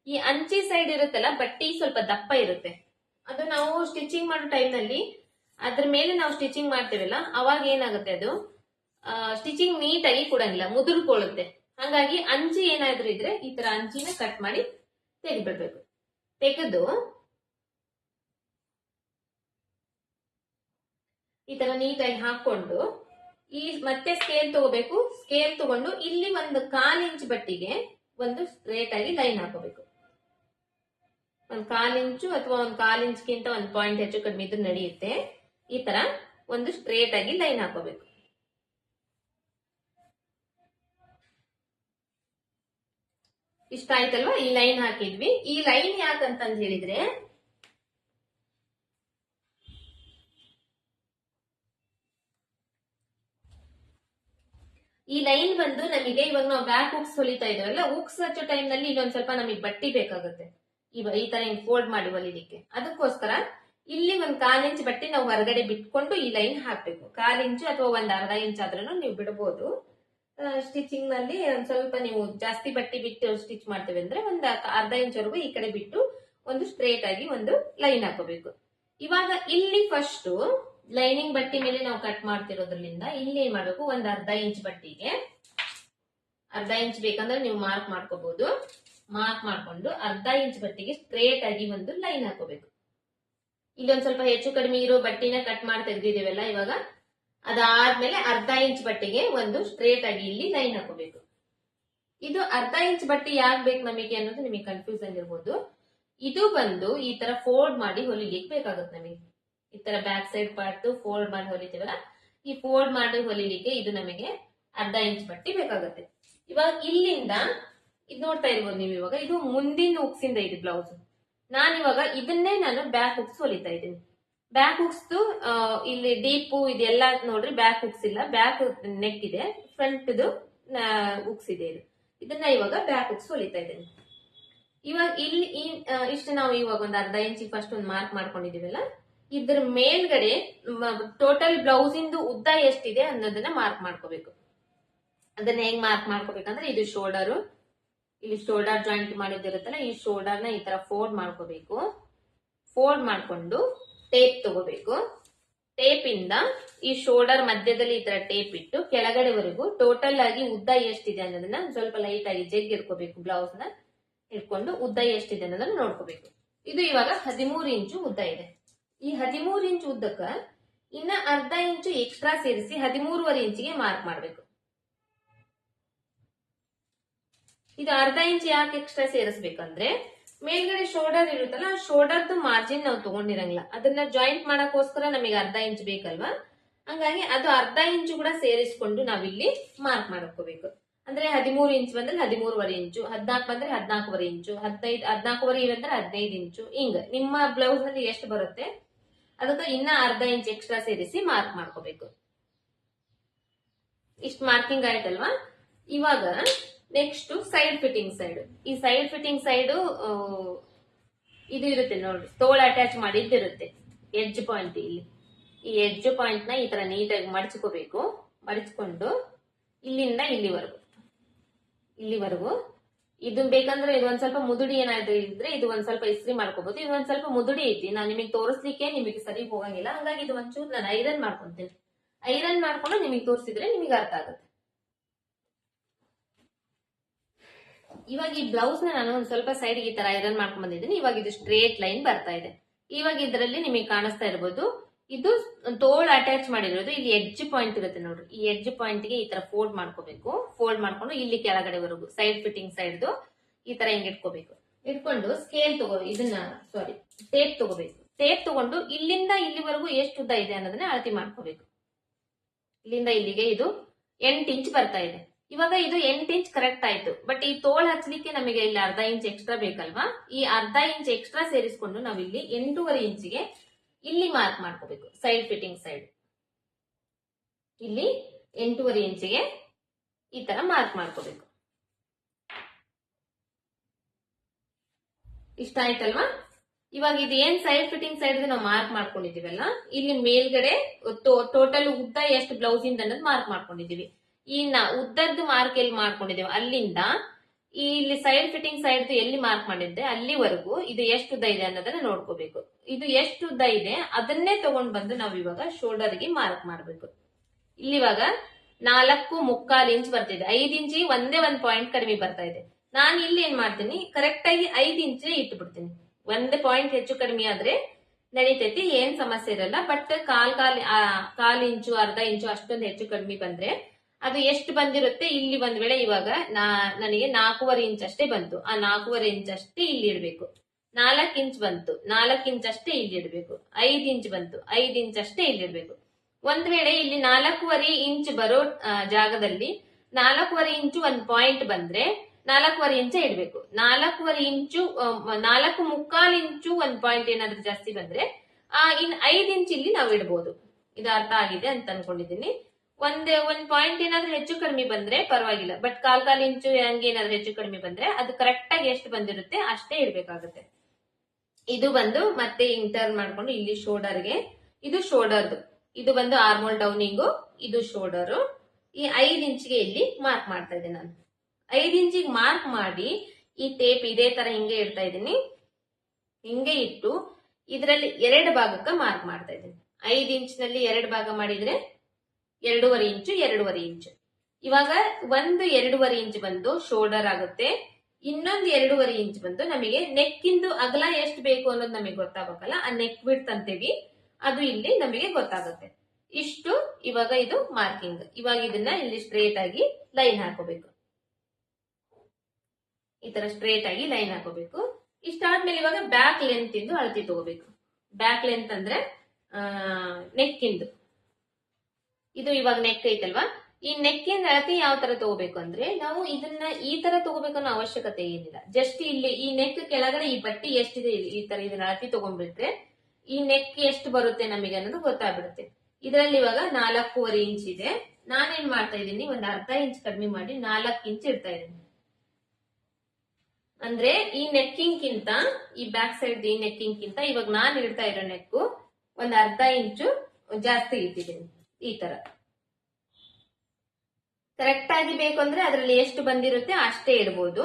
[SPEAKER 1] ಈ ಅಂಚಿ ಸೈಡ್ ಇರುತ್ತಲ್ಲ, ಬಟ್ಟಿ ಸ್ವಲ್ಪ ದಪ್ಪ ಇರುತ್ತೆ. ಅದು ನಾವು ಸ್ಟಿಚಿಂಗ್ ಮಾಡೋ ಟೈಮ್ನಲ್ಲಿ ನಲ್ಲಿ ಅದ್ರ ಮೇಲೆ ನಾವು ಸ್ಟಿಚಿಂಗ್ ಮಾಡ್ತೀವಲ್ಲ, ಅವಾಗ ಏನಾಗುತ್ತೆ ಅದು? ಸ್ಟಿಚಿಂಗ್ ನೀಟಾಗಿ ಕೊಡಂಗಿಲ್ಲ ಮುದುರ್ಕೊಳ್ಳುತ್ತೆ. ಹಂಗಾಗಿ ಅಂಚಿ ಏನಾದ್ರೂ ಇದ್ರೆ ಈ ತರ ಅಂಚಿನ ಕಟ್ ಮಾಡಿ ತೆಗೆದ್ಬಿಡ್ಬೇಕು. ತೆಗೆದು ಈ ತರ ನೀಟಾಗಿ ಹಾಕೊಂಡು ಈ ಮತ್ತೆ ಸ್ಕೇಲ್ ತಗೋಬೇಕು. ಸ್ಕೇಲ್ ತಗೊಂಡು ಇಲ್ಲಿ ಒಂದು ಕಾಲ್ ಇಂಚ್ ಬಟ್ಟಿಗೆ ಒಂದು ಸ್ಟ್ರೇಟ್ ಆಗಿ ಲೈನ್ ಹಾಕೋಬೇಕು ಒಂದ್ ಕಾಲ್ ಇಂಚು ಅಥವಾ ಒಂದ್ ಕಾಲ್ ಇಂಚ್ಗಿಂತ ಒಂದ್ ಪಾಯಿಂಟ್ ಹೆಚ್ಚು ಕಡಿಮೆ ಇದ್ದು ನಡೆಯುತ್ತೆ. ಈ ತರ ಒಂದು ಸ್ಟ್ರೇಟ್ ಆಗಿ ಲೈನ್ ಹಾಕೋಬೇಕು ಇಷ್ಟ ಆಯ್ತಲ್ವಾ ಈ ಲೈನ್ ಹಾಕಿದ್ವಿ. ಈ ಲೈನ್ ಯಾಕಂತಂದ್ ಹೇಳಿದ್ರೆ ಈ ಲೈನ್ ಬಂದು ನಮಗೆ ಇವಾಗ ನಾವು ಬ್ಯಾಕ್ ಹುಕ್ಸ್ ಹೊಲಿತಾ ಇದ್ದಾವಲ್ಲ ಹುಕ್ಸ್ ಹಚ್ಚೋ ಟೈಮ್ನಲ್ಲಿ ಸ್ವಲ್ಪ ನಮಗೆ ಬಟ್ಟಿ ಬೇಕಾಗುತ್ತೆ. ಈ ತರ ಹಿಂಗ್ ಫೋಲ್ಡ್ ಮಾಡಿ ಹೊಲಿಲಿಕ್ಕೆ. ಅದಕ್ಕೋಸ್ಕರ ಇಲ್ಲಿ ಒಂದ್ ಕಾಲ್ ಇಂಚ್ ಬಟ್ಟೆ ನಾವು ಹೊರಗಡೆ ಬಿಟ್ಕೊಂಡು ಈ ಲೈನ್ ಹಾಕ್ಬೇಕು. ಕಾಲ್ ಇಂಚು ಅಥವಾ ಒಂದ್ ಅರ್ಧ ಇಂಚ್ ಆದ್ರೂ ನೀವು ಬಿಡಬಹುದು ಸ್ಟಿಚಿಂಗ್ನಲ್ಲಿ ಒಂದ್ ಸ್ವಲ್ಪ ನೀವು ಜಾಸ್ತಿ ಬಟ್ಟೆ ಬಿಟ್ಟು ಸ್ಟಿಚ್ ಮಾಡ್ತೇವೆ ಅಂದ್ರೆ ಒಂದ್ ಅರ್ಧ ಇಂಚ್ ವರೆಗೂ ಈ ಕಡೆ ಬಿಟ್ಟು ಒಂದು ಸ್ಟ್ರೇಟ್ ಆಗಿ ಒಂದು ಲೈನ್ ಹಾಕೋಬೇಕು ಇವಾಗ ಇಲ್ಲಿ ಫಸ್ಟ್ ಲೈನಿಂಗ್ ಬಟ್ಟೆ ಮೇಲೆ ನಾವು ಕಟ್ ಮಾಡ್ತಿರೋದ್ರಿಂದ ಇಲ್ಲಿ ಏನ್ ಮಾಡ್ಬೇಕು? ಒಂದ್ ಅರ್ಧ ಇಂಚ್ ಬಟ್ಟಿಗೆ. ಅರ್ಧ ಇಂಚ್ ಬೇಕಂದ್ರೆ ನೀವು ಮಾರ್ಕ್ ಮಾಡ್ಕೋಬಹುದು ಮಾರ್ಕ್ ಮಾಡ್ಕೊಂಡು ಅರ್ಧ ಇಂಚ್ ಬಟ್ಟಿಗೆ ಸ್ಟ್ರೇಟ್ ಆಗಿ ಒಂದು ಲೈನ್ ಹಾಕೋಬೇಕು. ಇಲ್ಲೊಂದ್ ಸ್ವಲ್ಪ ಹೆಚ್ಚು ಕಡಿಮೆ ಇರೋ ಬಟ್ಟಿನ ಕಟ್ ಮಾಡಿ ತೆಗ್ದಿದೀವಲ್ಲ ಇವಾಗ? ಅದಾದ್ಮೇಲೆ ಅರ್ಧ ಇಂಚ್ ಬಟ್ಟಿಗೆ ಒಂದು ಸ್ಟ್ರೇಟ್ ಆಗಿ ಇಲ್ಲಿ ಲೈನ್ ಹಾಕೋಬೇಕು. ಇದು ಅರ್ಧ ಇಂಚ್ ಬಟ್ಟೆ ಯಾಕೆ ಬೇಕು ನಮಗೆ ಅನ್ನೋದು ನಿಮಗೆ ಕನ್ಫ್ಯೂಸ್ ಇರ್ಬೋದು ಇದು ಬಂದು ಈ ತರ ಫೋಲ್ಡ್ ಮಾಡಿ ಹೊಲಿಲಿಕ್ಕೆ ಬೇಕಾಗುತ್ತೆ ನಮಗೆ. ಈ ತರ ಬ್ಯಾಕ್ ಸೈಡ್ ಪಾರ್ಟ್ ಫೋಲ್ಡ್ ಮಾಡಿ ಹೊಲಿತೀವಲ್ಲ, ಈ ಫೋಲ್ಡ್ ಮಾಡಿ ಹೊಲಿಲಿಕ್ಕೆ ಇದು ನಮಗೆ ಅರ್ಧ ಇಂಚ್ ಬಟ್ಟಿ ಬೇಕಾಗುತ್ತೆ. ಇವಾಗ ಇಲ್ಲಿಂದ, ಇದು ನೋಡ್ತಾ ಇರ್ಬೋದು ನೀವು ಇವಾಗ, ಇದು ಮುಂದಿನ ಉಕ್ಸಿಂದ ಇದು ಬ್ಲೌಸ್ ನಾನು ಇವಾಗ ಇದನ್ನೇ ನಾನು ಬ್ಯಾಕ್ ಹುಕ್ಸ್ ಹೊಲಿತಾ ಇದ್ದೀನಿ. ಬ್ಯಾಕ್ ಹುಕ್ಸ್ ಇಲ್ಲಿ ಡೀಪು ಇದೆಲ್ಲ ನೋಡ್ರಿ ಬ್ಯಾಕ್ ಹುಕ್ಸ್ ಇಲ್ಲ. ಬ್ಯಾಕ್ ನೆಕ್ ಇದೆ ಫ್ರಂಟ್ ಹುಕ್ಸ್ ಇದೆ ಇದು. ಇದನ್ನ ಇವಾಗ ಬ್ಯಾಕ್ ಹುಕ್ಸ್ ಹೊಲಿತಾ ಇದ್ದೀನಿ. ಇವಾಗ ಇಲ್ಲಿ ಇಷ್ಟು ನಾವು ಇವಾಗ ಒಂದು ಅರ್ಧ ಇಂಚಿ ಫಸ್ಟ್ ಒಂದು ಮಾರ್ಕ್ ಮಾಡ್ಕೊಂಡಿದೀವಲ್ಲ ಇದ್ರ ಮೇಲ್ಗಡೆ ಟೋಟಲ್ ಬ್ಲೌಸ್ ಇಂದು ಉದ್ದ ಎಷ್ಟಿದೆ ಅನ್ನೋದನ್ನ ಮಾರ್ಕ್ ಮಾಡ್ಕೋಬೇಕು. ಅದನ್ನ ಹೆಂಗ್ ಮಾರ್ಕ್ ಮಾಡ್ಕೋಬೇಕಂದ್ರೆ ಇದು ಶೋಲ್ಡರ್ ಇಲ್ಲಿ ಶೋಲ್ಡರ್ ಜಾಯಿಂಟ್ ಮಾಡಿದಿರುತ್ತಲ್ಲ ಈ ಶೋಲ್ಡರ್ ಈ ತರ ಫೋಲ್ಡ್ ಮಾಡ್ಕೋಬೇಕು. ಫೋಲ್ಡ್ ಮಾಡ್ಕೊಂಡು ಟೇಪ್ ತಗೋಬೇಕು. ಟೇಪ್ ಇಂದ ಈ ಶೋಲ್ಡರ್ ಮಧ್ಯದಲ್ಲಿ ಈ ತರ ಟೇಪ್ ಇಟ್ಟು ಕೆಳಗಡೆವರೆಗೂ ಟೋಟಲ್ ಆಗಿ ಉದ್ದ ಎಷ್ಟಿದೆ ಅನ್ನೋದನ್ನ ಸ್ವಲ್ಪ ಲೈಟ್ ಆಗಿ ಜಗ್ ಇಟ್ಕೋಬೇಕು ಬ್ಲೌಸ್ನ. ಇಟ್ಕೊಂಡು ಉದ್ದ ಎಷ್ಟಿದೆ ಅನ್ನೋದನ್ನ ನೋಡ್ಕೋಬೇಕು. ಇದು ಇವಾಗ ಹದಿಮೂರು ಇಂಚು ಉದ್ದ ಇದೆ. ಈ ಹದಿಮೂರು ಇಂಚ್ ಉದ್ದಕ್ಕ ಇನ್ನ ಅರ್ಧ ಇಂಚು ಎಕ್ಸ್ಟ್ರಾ ಸೇರಿಸಿ ಹದಿಮೂರುವರೆ ಇಂಚಿಗೆ ಮಾರ್ಕ್ ಮಾಡಬೇಕು. ಇದು ಅರ್ಧ ಇಂಚ್ ಯಾಕೆ ಎಕ್ಸ್ಟ್ರಾ ಸೇರಿಸ್ಬೇಕಂದ್ರೆ ಮೇಲ್ಗಡೆ ಶೋಲ್ಡರ್ ಇರುತ್ತಲ್ಲ ಶೋಲ್ಡರ್ದು ಮಾರ್ಜಿನ್ ನಾವು ತಗೊಂಡಿರಂಗಿಲ್ಲ. ಅದನ್ನ ಜಾಯಿಂಟ್ ಮಾಡಕ್ಕೋಸ್ಕರ ನಮಗೆ ಅರ್ಧ ಇಂಚ್ ಬೇಕಲ್ವಾ? ಹಂಗಾಗಿ ಅದು ಅರ್ಧ ಇಂಚು ಕೂಡ ಸೇರಿಸ್ಕೊಂಡು ನಾವಿಲ್ಲಿ ಮಾರ್ಕ್ ಮಾಡ್ಕೋಬೇಕು. ಅಂದ್ರೆ ಹದಿಮೂರು ಇಂಚ್ ಬಂದ್ರೆ ಹದಿಮೂರುವರೆ ಇಂಚು, ಹದ್ನಾಲ್ಕು ಬಂದ್ರೆ ಹದ್ನಾಲ್ಕುವರೆ ಇಂಚು, ಹದಿನೈದು, ಹದ್ನಾಲ್ಕುವರೆ ಬಂದ್ರೆ ಹದಿನೈದು ಇಂಚು. ಹಿಂಗ, ನಿಮ್ಮ ಬ್ಲೌಸ್ ಅಲ್ಲಿ ಎಷ್ಟು ಬರುತ್ತೆ? ಅದಕ್ಕೆ ಇನ್ನ ಅರ್ಧ ಇಂಚ್ ಎಕ್ಸ್ಟ್ರಾ ಸೇರಿಸಿ ಮಾರ್ಕ್ ಮಾಡ್ಕೋಬೇಕು. ಇಷ್ಟು ಮಾರ್ಕಿಂಗ್ ಆಯ್ತಲ್ವಾ? ಇವಾಗ ನೆಕ್ಸ್ಟ್ ಸೈಡ್ ಫಿಟ್ಟಿಂಗ್ ಸೈಡ್ ಈ ಸೈಡ್ ಫಿಟ್ಟಿಂಗ್ ಸೈಡ್ ಇದು ಇರುತ್ತೆ ನೋಡಿ ತೋಳ ಅಟ್ಯಾಚ್ ಮಾಡಿದ್ದಿರುತ್ತೆ ಎಡ್ಜ್ ಪಾಯಿಂಟ್ ಇಲ್ಲಿ. ಈ ಎಡ್ಜ್ ಪಾಯಿಂಟ್ನ ಈ ತರ ನೀಟಾಗಿ ಮಡಚ್ಕೋಬೇಕು, ಮಡಚ್ಕೊಂಡು ಇಲ್ಲಿಂದ ಇಲ್ಲಿವರೆಗೂ. ಇಲ್ಲಿವರೆಗೂ ಇದು ಬೇಕಂದ್ರೆ ಇದು ಒಂದ್ ಸ್ವಲ್ಪ ಮುದುಡಿ ಏನಾದ್ರೂ ಇದ್ರೆ ಇದು ಒಂದ್ ಸ್ವಲ್ಪ ಇಸ್ತ್ರಿ ಮಾಡ್ಕೋಬಹುದು ಇದು ಒಂದ್ ಸ್ವಲ್ಪ ಮುದುಡಿ ಐತಿ. ನಾನು ನಿಮಗೆ ತೋರಿಸ್ಲಿಕ್ಕೆ ನಿಮಗೆ ಸರಿ ಹೋಗಂಗಿಲ್ಲ. ಹಂಗಾಗಿ ಇದು ಒಂಚೂರು ನಾನು ಐರನ್ ಮಾಡ್ಕೊಂತೀನಿ. ಐರನ್ ಮಾಡ್ಕೊಂಡು ನಿಮಗೆ ತೋರಿಸಿದ್ರೆ ನಿಮಗೆ ಅರ್ಥ ಆಗುತ್ತೆ. ಇವಾಗ ಈ ಬ್ಲೌಸ್ನ ನಾನು ಒಂದ್ ಸ್ವಲ್ಪ ಸೈಡ್ ಈ ತರ ಐರನ್ ಮಾಡ್ಕೊಂಡ್ ಬಂದಿದ್ದೀನಿ. ಇವಾಗ ಇದು ಸ್ಟ್ರೇಟ್ ಲೈನ್ ಬರ್ತಾ ಇದೆ. ಇವಾಗ ಇದರಲ್ಲಿ ನಿಮಗೆ ಕಾಣಿಸ್ತಾ ಇರ್ಬೋದು. ಇದು ತೋಳ್ ಅಟ್ಯಾಚ್ ಮಾಡಿರೋದು. ಇಲ್ಲಿ ಎಡ್ಜ್ ಪಾಯಿಂಟ್ ಇರುತ್ತೆ ನೋಡ್ರಿ. ಈ ಎಡ್ಜ್ ಪಾಯಿಂಟ್ಗೆ ಈ ತರ ಫೋಲ್ಡ್ ಮಾಡ್ಕೋಬೇಕು. ಫೋಲ್ಡ್ ಮಾಡ್ಕೊಂಡು ಇಲ್ಲಿ ಕೆಳಗಡೆವರೆಗೂ ಸೈಡ್ ಫಿಟ್ಟಿಂಗ್ ಸೈಡ್ದು ಈ ತರ ಹಿಂಗ್ ಇಟ್ಕೋಬೇಕು. ಇಟ್ಕೊಂಡು ಸ್ಕೇಲ್ ತಗೋ ಇದನ್ನ ಸಾರಿ ಟೇಪ್ ತಗೋಬೇಕು. ಟೇಪ್ ತಗೊಂಡು ಇಲ್ಲಿಂದ ಇಲ್ಲಿವರೆಗೂ ಎಷ್ಟು ಉದ್ದ ಇದೆ ಅನ್ನೋದನ್ನ ಅಳತಿ ಮಾಡ್ಕೋಬೇಕು. ಇಲ್ಲಿಂದ ಇಲ್ಲಿಗೆ ಇದು ಎಂಟು ಇಂಚ್ ಬರ್ತಾ ಇದೆ. ಇವಾಗ ಇದು ಎಂಟು ಇಂಚ್ ಕರೆಕ್ಟ್ ಆಯ್ತು. ಬಟ್ ಈ ತೋಳ್ ಹಚ್ಚಲಿಕ್ಕೆ ನಮಗೆ ಇಲ್ಲಿ ಅರ್ಧ ಇಂಚ್ ಎಕ್ಸ್ಟ್ರಾ ಬೇಕಲ್ವಾ? ಈ ಅರ್ಧ ಇಂಚ್ ಎಕ್ಸ್ಟ್ರಾ ಸೇರಿಸ್ಕೊಂಡು ನಾವಿಲ್ಲಿ ಎಂಟೂವರೆ ಇಂಚಿಗೆ ಇಲ್ಲಿ ಮಾರ್ಕ್ ಮಾಡ್ಕೋಬೇಕು. ಸೈಡ್ ಫಿಟ್ಟಿಂಗ್ ಸೈಡ್ ಇಲ್ಲಿ ಎಂಟೂವರೆ ಇಂಚಿಗೆ ಈ ತರ ಮಾರ್ಕ್ ಮಾಡ್ಕೋಬೇಕು. ಇಷ್ಟ ಆಯ್ತಲ್ವಾ? ಇವಾಗ ಇದು ಏನ್ ಸೈಡ್ ಫಿಟ್ಟಿಂಗ್ ಸೈಡ್ ನಾವು ಮಾರ್ಕ್ ಮಾಡ್ಕೊಂಡಿದೀವಲ್ಲ ಇಲ್ಲಿ ಮೇಲ್ಗಡೆ ಟೋಟಲ್ ಉದ್ದ ಎಷ್ಟು ಬ್ಲೌಸ್ ಇಂದ ಅನ್ನೋದು ಮಾರ್ಕ್ ಮಾಡ್ಕೊಂಡಿದೀವಿ ಇನ್ನ ಉದ್ದದ್ದು ಮಾರ್ಕ್ ಎಲ್ಲಿ ಮಾಡ್ಕೊಂಡಿದ್ದೇವೆ? ಅಲ್ಲಿಂದ ಈ ಇಲ್ಲಿ ಸೈಡ್ ಫಿಟ್ಟಿಂಗ್ ಸೈಡ್ ಎಲ್ಲಿ ಮಾರ್ಕ್ ಮಾಡಿದ್ದೆ? ಅಲ್ಲಿವರೆಗೂ ಇದು ಎಷ್ಟು ಉದ್ದ ಇದೆ ಅನ್ನೋದನ್ನ ನೋಡ್ಕೋಬೇಕು. ಇದು ಎಷ್ಟು ಉದ್ದ ಇದೆ ಅದನ್ನೇ ತಗೊಂಡ್ ಬಂದು ನಾವು ಇವಾಗ ಶೋಲ್ಡರ್ಗೆ ಮಾರ್ಕ್ ಮಾಡ್ಬೇಕು. ಇಲ್ಲಿವಾಗ ನಾಲ್ಕು ಮುಕ್ಕಾಲು ಇಂಚ್ ಬರ್ತಿದೆ. ಐದ್ ಇಂಚಿ ಒಂದೇ ಒಂದ್ ಪಾಯಿಂಟ್ ಕಡಿಮೆ ಬರ್ತಾ ಇದೆ. ನಾನು ಇಲ್ಲಿ ಏನ್ ಮಾಡ್ತೀನಿ? ಕರೆಕ್ಟ್ ಆಗಿ ಐದ್ ಇಂಚ್ ಇಟ್ಬಿಡ್ತೀನಿ. ಒಂದೇ ಪಾಯಿಂಟ್ ಹೆಚ್ಚು ಕಡಿಮೆ ಆದ್ರೆ ನಡೀತೈತಿ, ಏನ್ ಸಮಸ್ಯೆ ಇರಲ್ಲ. ಬಟ್ ಕಾಲ್ ಕಾಲ್ ಕಾಲ್ ಇಂಚು ಅರ್ಧ ಇಂಚು ಅಷ್ಟೊಂದು ಹೆಚ್ಚು ಕಡಿಮೆ ಬಂದ್ರೆ ಅದು ಎಷ್ಟು ಬಂದಿರುತ್ತೆ? ಇಲ್ಲಿ ಒಂದ್ ವೇಳೆ ಇವಾಗ ನಾ, ನನಗೆ ನಾಲ್ಕೂವರೆ ಇಂಚ್ ಅಷ್ಟೇ ಬಂತು. ಆ ನಾಲ್ಕೂವರೆ ಇಂಚ್ ಅಷ್ಟೇ ಇಲ್ಲಿ ಇಡ್ಬೇಕು. ನಾಲ್ಕ್ ಇಂಚ್ ಬಂತು. ನಾಲ್ಕ್ ಇಂಚ್ ಅಷ್ಟೇ ಇಲ್ಲಿ ಇಡ್ಬೇಕು. ಐದ್ ಇಂಚ್ ಬಂತು. ಐದ್ ಇಂಚ್ ಅಷ್ಟೇ ಇಲ್ಲಿ ಇಡ್ಬೇಕು. ಒಂದ್ ವೇಳೆ ಇಲ್ಲಿ ನಾಲ್ಕೂವರೆ ಇಂಚ್ ಬರೋ ಜಾಗದಲ್ಲಿ ನಾಲ್ಕೂವರೆ ಇಂಚು ಒಂದ್ ಪಾಯಿಂಟ್ ಬಂದ್ರೆ ನಾಲ್ಕೂವರೆ ಇಂಚ ಇಡ್ಬೇಕು. ನಾಲ್ಕೂವರೆ ಇಂಚು ನಾಲ್ಕು ಮುಕ್ಕಾಲು ಇಂಚು ಒಂದ್ ಪಾಯಿಂಟ್ ಏನಾದ್ರೂ ಜಾಸ್ತಿ ಬಂದ್ರೆ, ಆ, ಇನ್ ಐದ್ ಇಂಚ್ ಇಲ್ಲಿ ನಾವು ಇಡ್ಬೋದು. ಇದು ಅರ್ಥ ಆಗಿದೆ ಅಂತ ಅನ್ಕೊಂಡಿದ್ದೀನಿ. ಒಂದ್ ಒಂದ್ ಪಾಯಿಂಟ್ ಏನಾದ್ರೂ ಹೆಚ್ಚು ಕಡಿಮೆ ಬಂದ್ರೆ ಪರವಾಗಿಲ್ಲ. ಬಟ್ ಕಾಲ್ ಕಾಲ್ ಇಂಚು ಹಂಗೆ ಏನಾದ್ರೂ ಹೆಚ್ಚು ಕಡಿಮೆ ಬಂದ್ರೆ ಅದು ಕರೆಕ್ಟ್ ಆಗಿ ಎಷ್ಟು ಬಂದಿರುತ್ತೆ ಅಷ್ಟೇ ಇರ್ಬೇಕಾಗುತ್ತೆ. ಇದು ಬಂದು ಮತ್ತೆ ಇಂಟರ್ನ್ ಟರ್ನ್ ಮಾಡ್ಕೊಂಡು ಇಲ್ಲಿ ಶೋಲ್ಡರ್ಗೆ ಇದು ಶೋಲ್ಡರ್ದು ಇದು ಬಂದು ಆರ್ಮೋಲ್ ಡೌನಿಂಗು ಇದು ಶೋಲ್ಡರು ಈ ಐದ್ ಇಂಚ್ಗೆ ಇಲ್ಲಿ ಮಾರ್ಕ್ ಮಾಡ್ತಾ ಇದ್ದೀನಿ ನಾನು. ಐದ್ ಇಂಚಿಗೆ ಮಾರ್ಕ್ ಮಾಡಿ ಈ ಟೇಪ್ ಇದೇ ತರ ಹಿಂಗೆ ಇಡ್ತಾ ಇದ್ದೀನಿ. ಹಿಂಗೆ ಇಟ್ಟು ಇದರಲ್ಲಿ ಎರಡು ಭಾಗಕ್ಕೆ ಮಾರ್ಕ್ ಮಾಡ್ತಾ ಇದ್ದೀನಿ. ಐದ್ ಇಂಚಿನಲ್ಲಿ ಎರಡು ಭಾಗ ಮಾಡಿದ್ರೆ ಎರಡೂವರೆ ಇಂಚು ಎರಡೂವರೆ ಇಂಚು. ಇವಾಗ ಒಂದು ಎರಡೂವರೆ ಇಂಚ್ ಬಂದು ಶೋಲ್ಡರ್ ಆಗುತ್ತೆ. ಇನ್ನೊಂದು ಎರಡೂವರೆ ಇಂಚ್ ಬಂದು ನಮಗೆ ನೆಕ್ಕಿಂದು ಅಗಲ ಎಷ್ಟು ಬೇಕು ಅನ್ನೋದು ನಮಗೆ ಗೊತ್ತಾಗಬೇಕಲ್ಲ? ಆ ನೆಕ್ ಬಿಡ್ತ್ ಅಂತೀವಿ. ಅದು ಇಲ್ಲಿ ನಮಗೆ ಗೊತ್ತಾಗುತ್ತೆ. ಇಷ್ಟು ಇವಾಗ ಇದು ಮಾರ್ಕಿಂಗ್ ಇವಾಗ ಇದನ್ನ ಇಲ್ಲಿ ಸ್ಟ್ರೇಟ್ ಆಗಿ ಲೈನ್ ಹಾಕೋಬೇಕು. ಈ ತರ ಸ್ಟ್ರೇಟ್ ಆಗಿ ಲೈನ್ ಹಾಕೋಬೇಕು. ಇಷ್ಟಾದ್ಮೇಲೆ ಇವಾಗ ಬ್ಯಾಕ್ ಲೆಂತ್ ಇಂದು ಅಳತಿ ತಗೋಬೇಕು. ಬ್ಯಾಕ್ ಲೆಂತ್ ಅಂದ್ರೆ ನೆಕ್ ಇಂದು ಇವಾಗ ನೆಕ್ ಐತಲ್ವಾ? ಈ ನೆಕ್ಕಿನ ಅಳತಿ ಯಾವ ತರ ತಗೋಬೇಕು ಅಂದ್ರೆ ನಾವು ಇದನ್ನ ಈ ತರ ತಗೋಬೇಕು ಅವಶ್ಯಕತೆ ಏನಿಲ್ಲ. ಜಸ್ಟ್ ಇಲ್ಲಿ ಈ ನೆಕ್ ಕೆಳಗಡೆ ಈ ಬಟ್ಟಿ ಎಷ್ಟಿದೆ ಈ ತರ ಇದನ್ನ ಅಳತಿ ತಗೊಂಡ್ಬಿಟ್ರೆ ಈ ನೆಕ್ ಎಷ್ಟು ಬರುತ್ತೆ ನಮಗೆ ಅನ್ನೋದು ಗೊತ್ತಾಗ್ಬಿಡುತ್ತೆ. ಇದರಲ್ಲಿ ಇವಾಗ ನಾಲ್ಕೂವರೆ ಇಂಚ್ ಇದೆ. ನಾನೇನ್ ಮಾಡ್ತಾ ಇದ್ದೀನಿ? ಒಂದ್ ಅರ್ಧ ಇಂಚ್ ಕಡಿಮೆ ಮಾಡಿ ನಾಲ್ಕು ಇಂಚ್ ಇಡ್ತಾ ಇದ್ದೀನಿ. ಅಂದ್ರೆ ಈ ನೆಕ್ಕಿಂಗ್ ಕಿಂತ ಈ ಬ್ಯಾಕ್ ಸೈಡ್ ಈ ನೆಕ್ಕಿಂಗ್ ಕಿಂತ ಇವಾಗ ನಾನು ಇಡ್ತಾ ಇರೋ ನೆಕ್ಕು ಒಂದ್ ಅರ್ಧ ಇಂಚು ಜಾಸ್ತಿ ಇಟ್ಟಿದ್ದೀನಿ. ಈ ತರ. ಕರೆಕ್ಟ್ ಆಗಿ ಬೇಕು ಅಂದ್ರೆ ಅದರಲ್ಲಿ ಎಷ್ಟು ಬಂದಿರುತ್ತೆ ಅಷ್ಟೇ ಇಡ್ಬೋದು.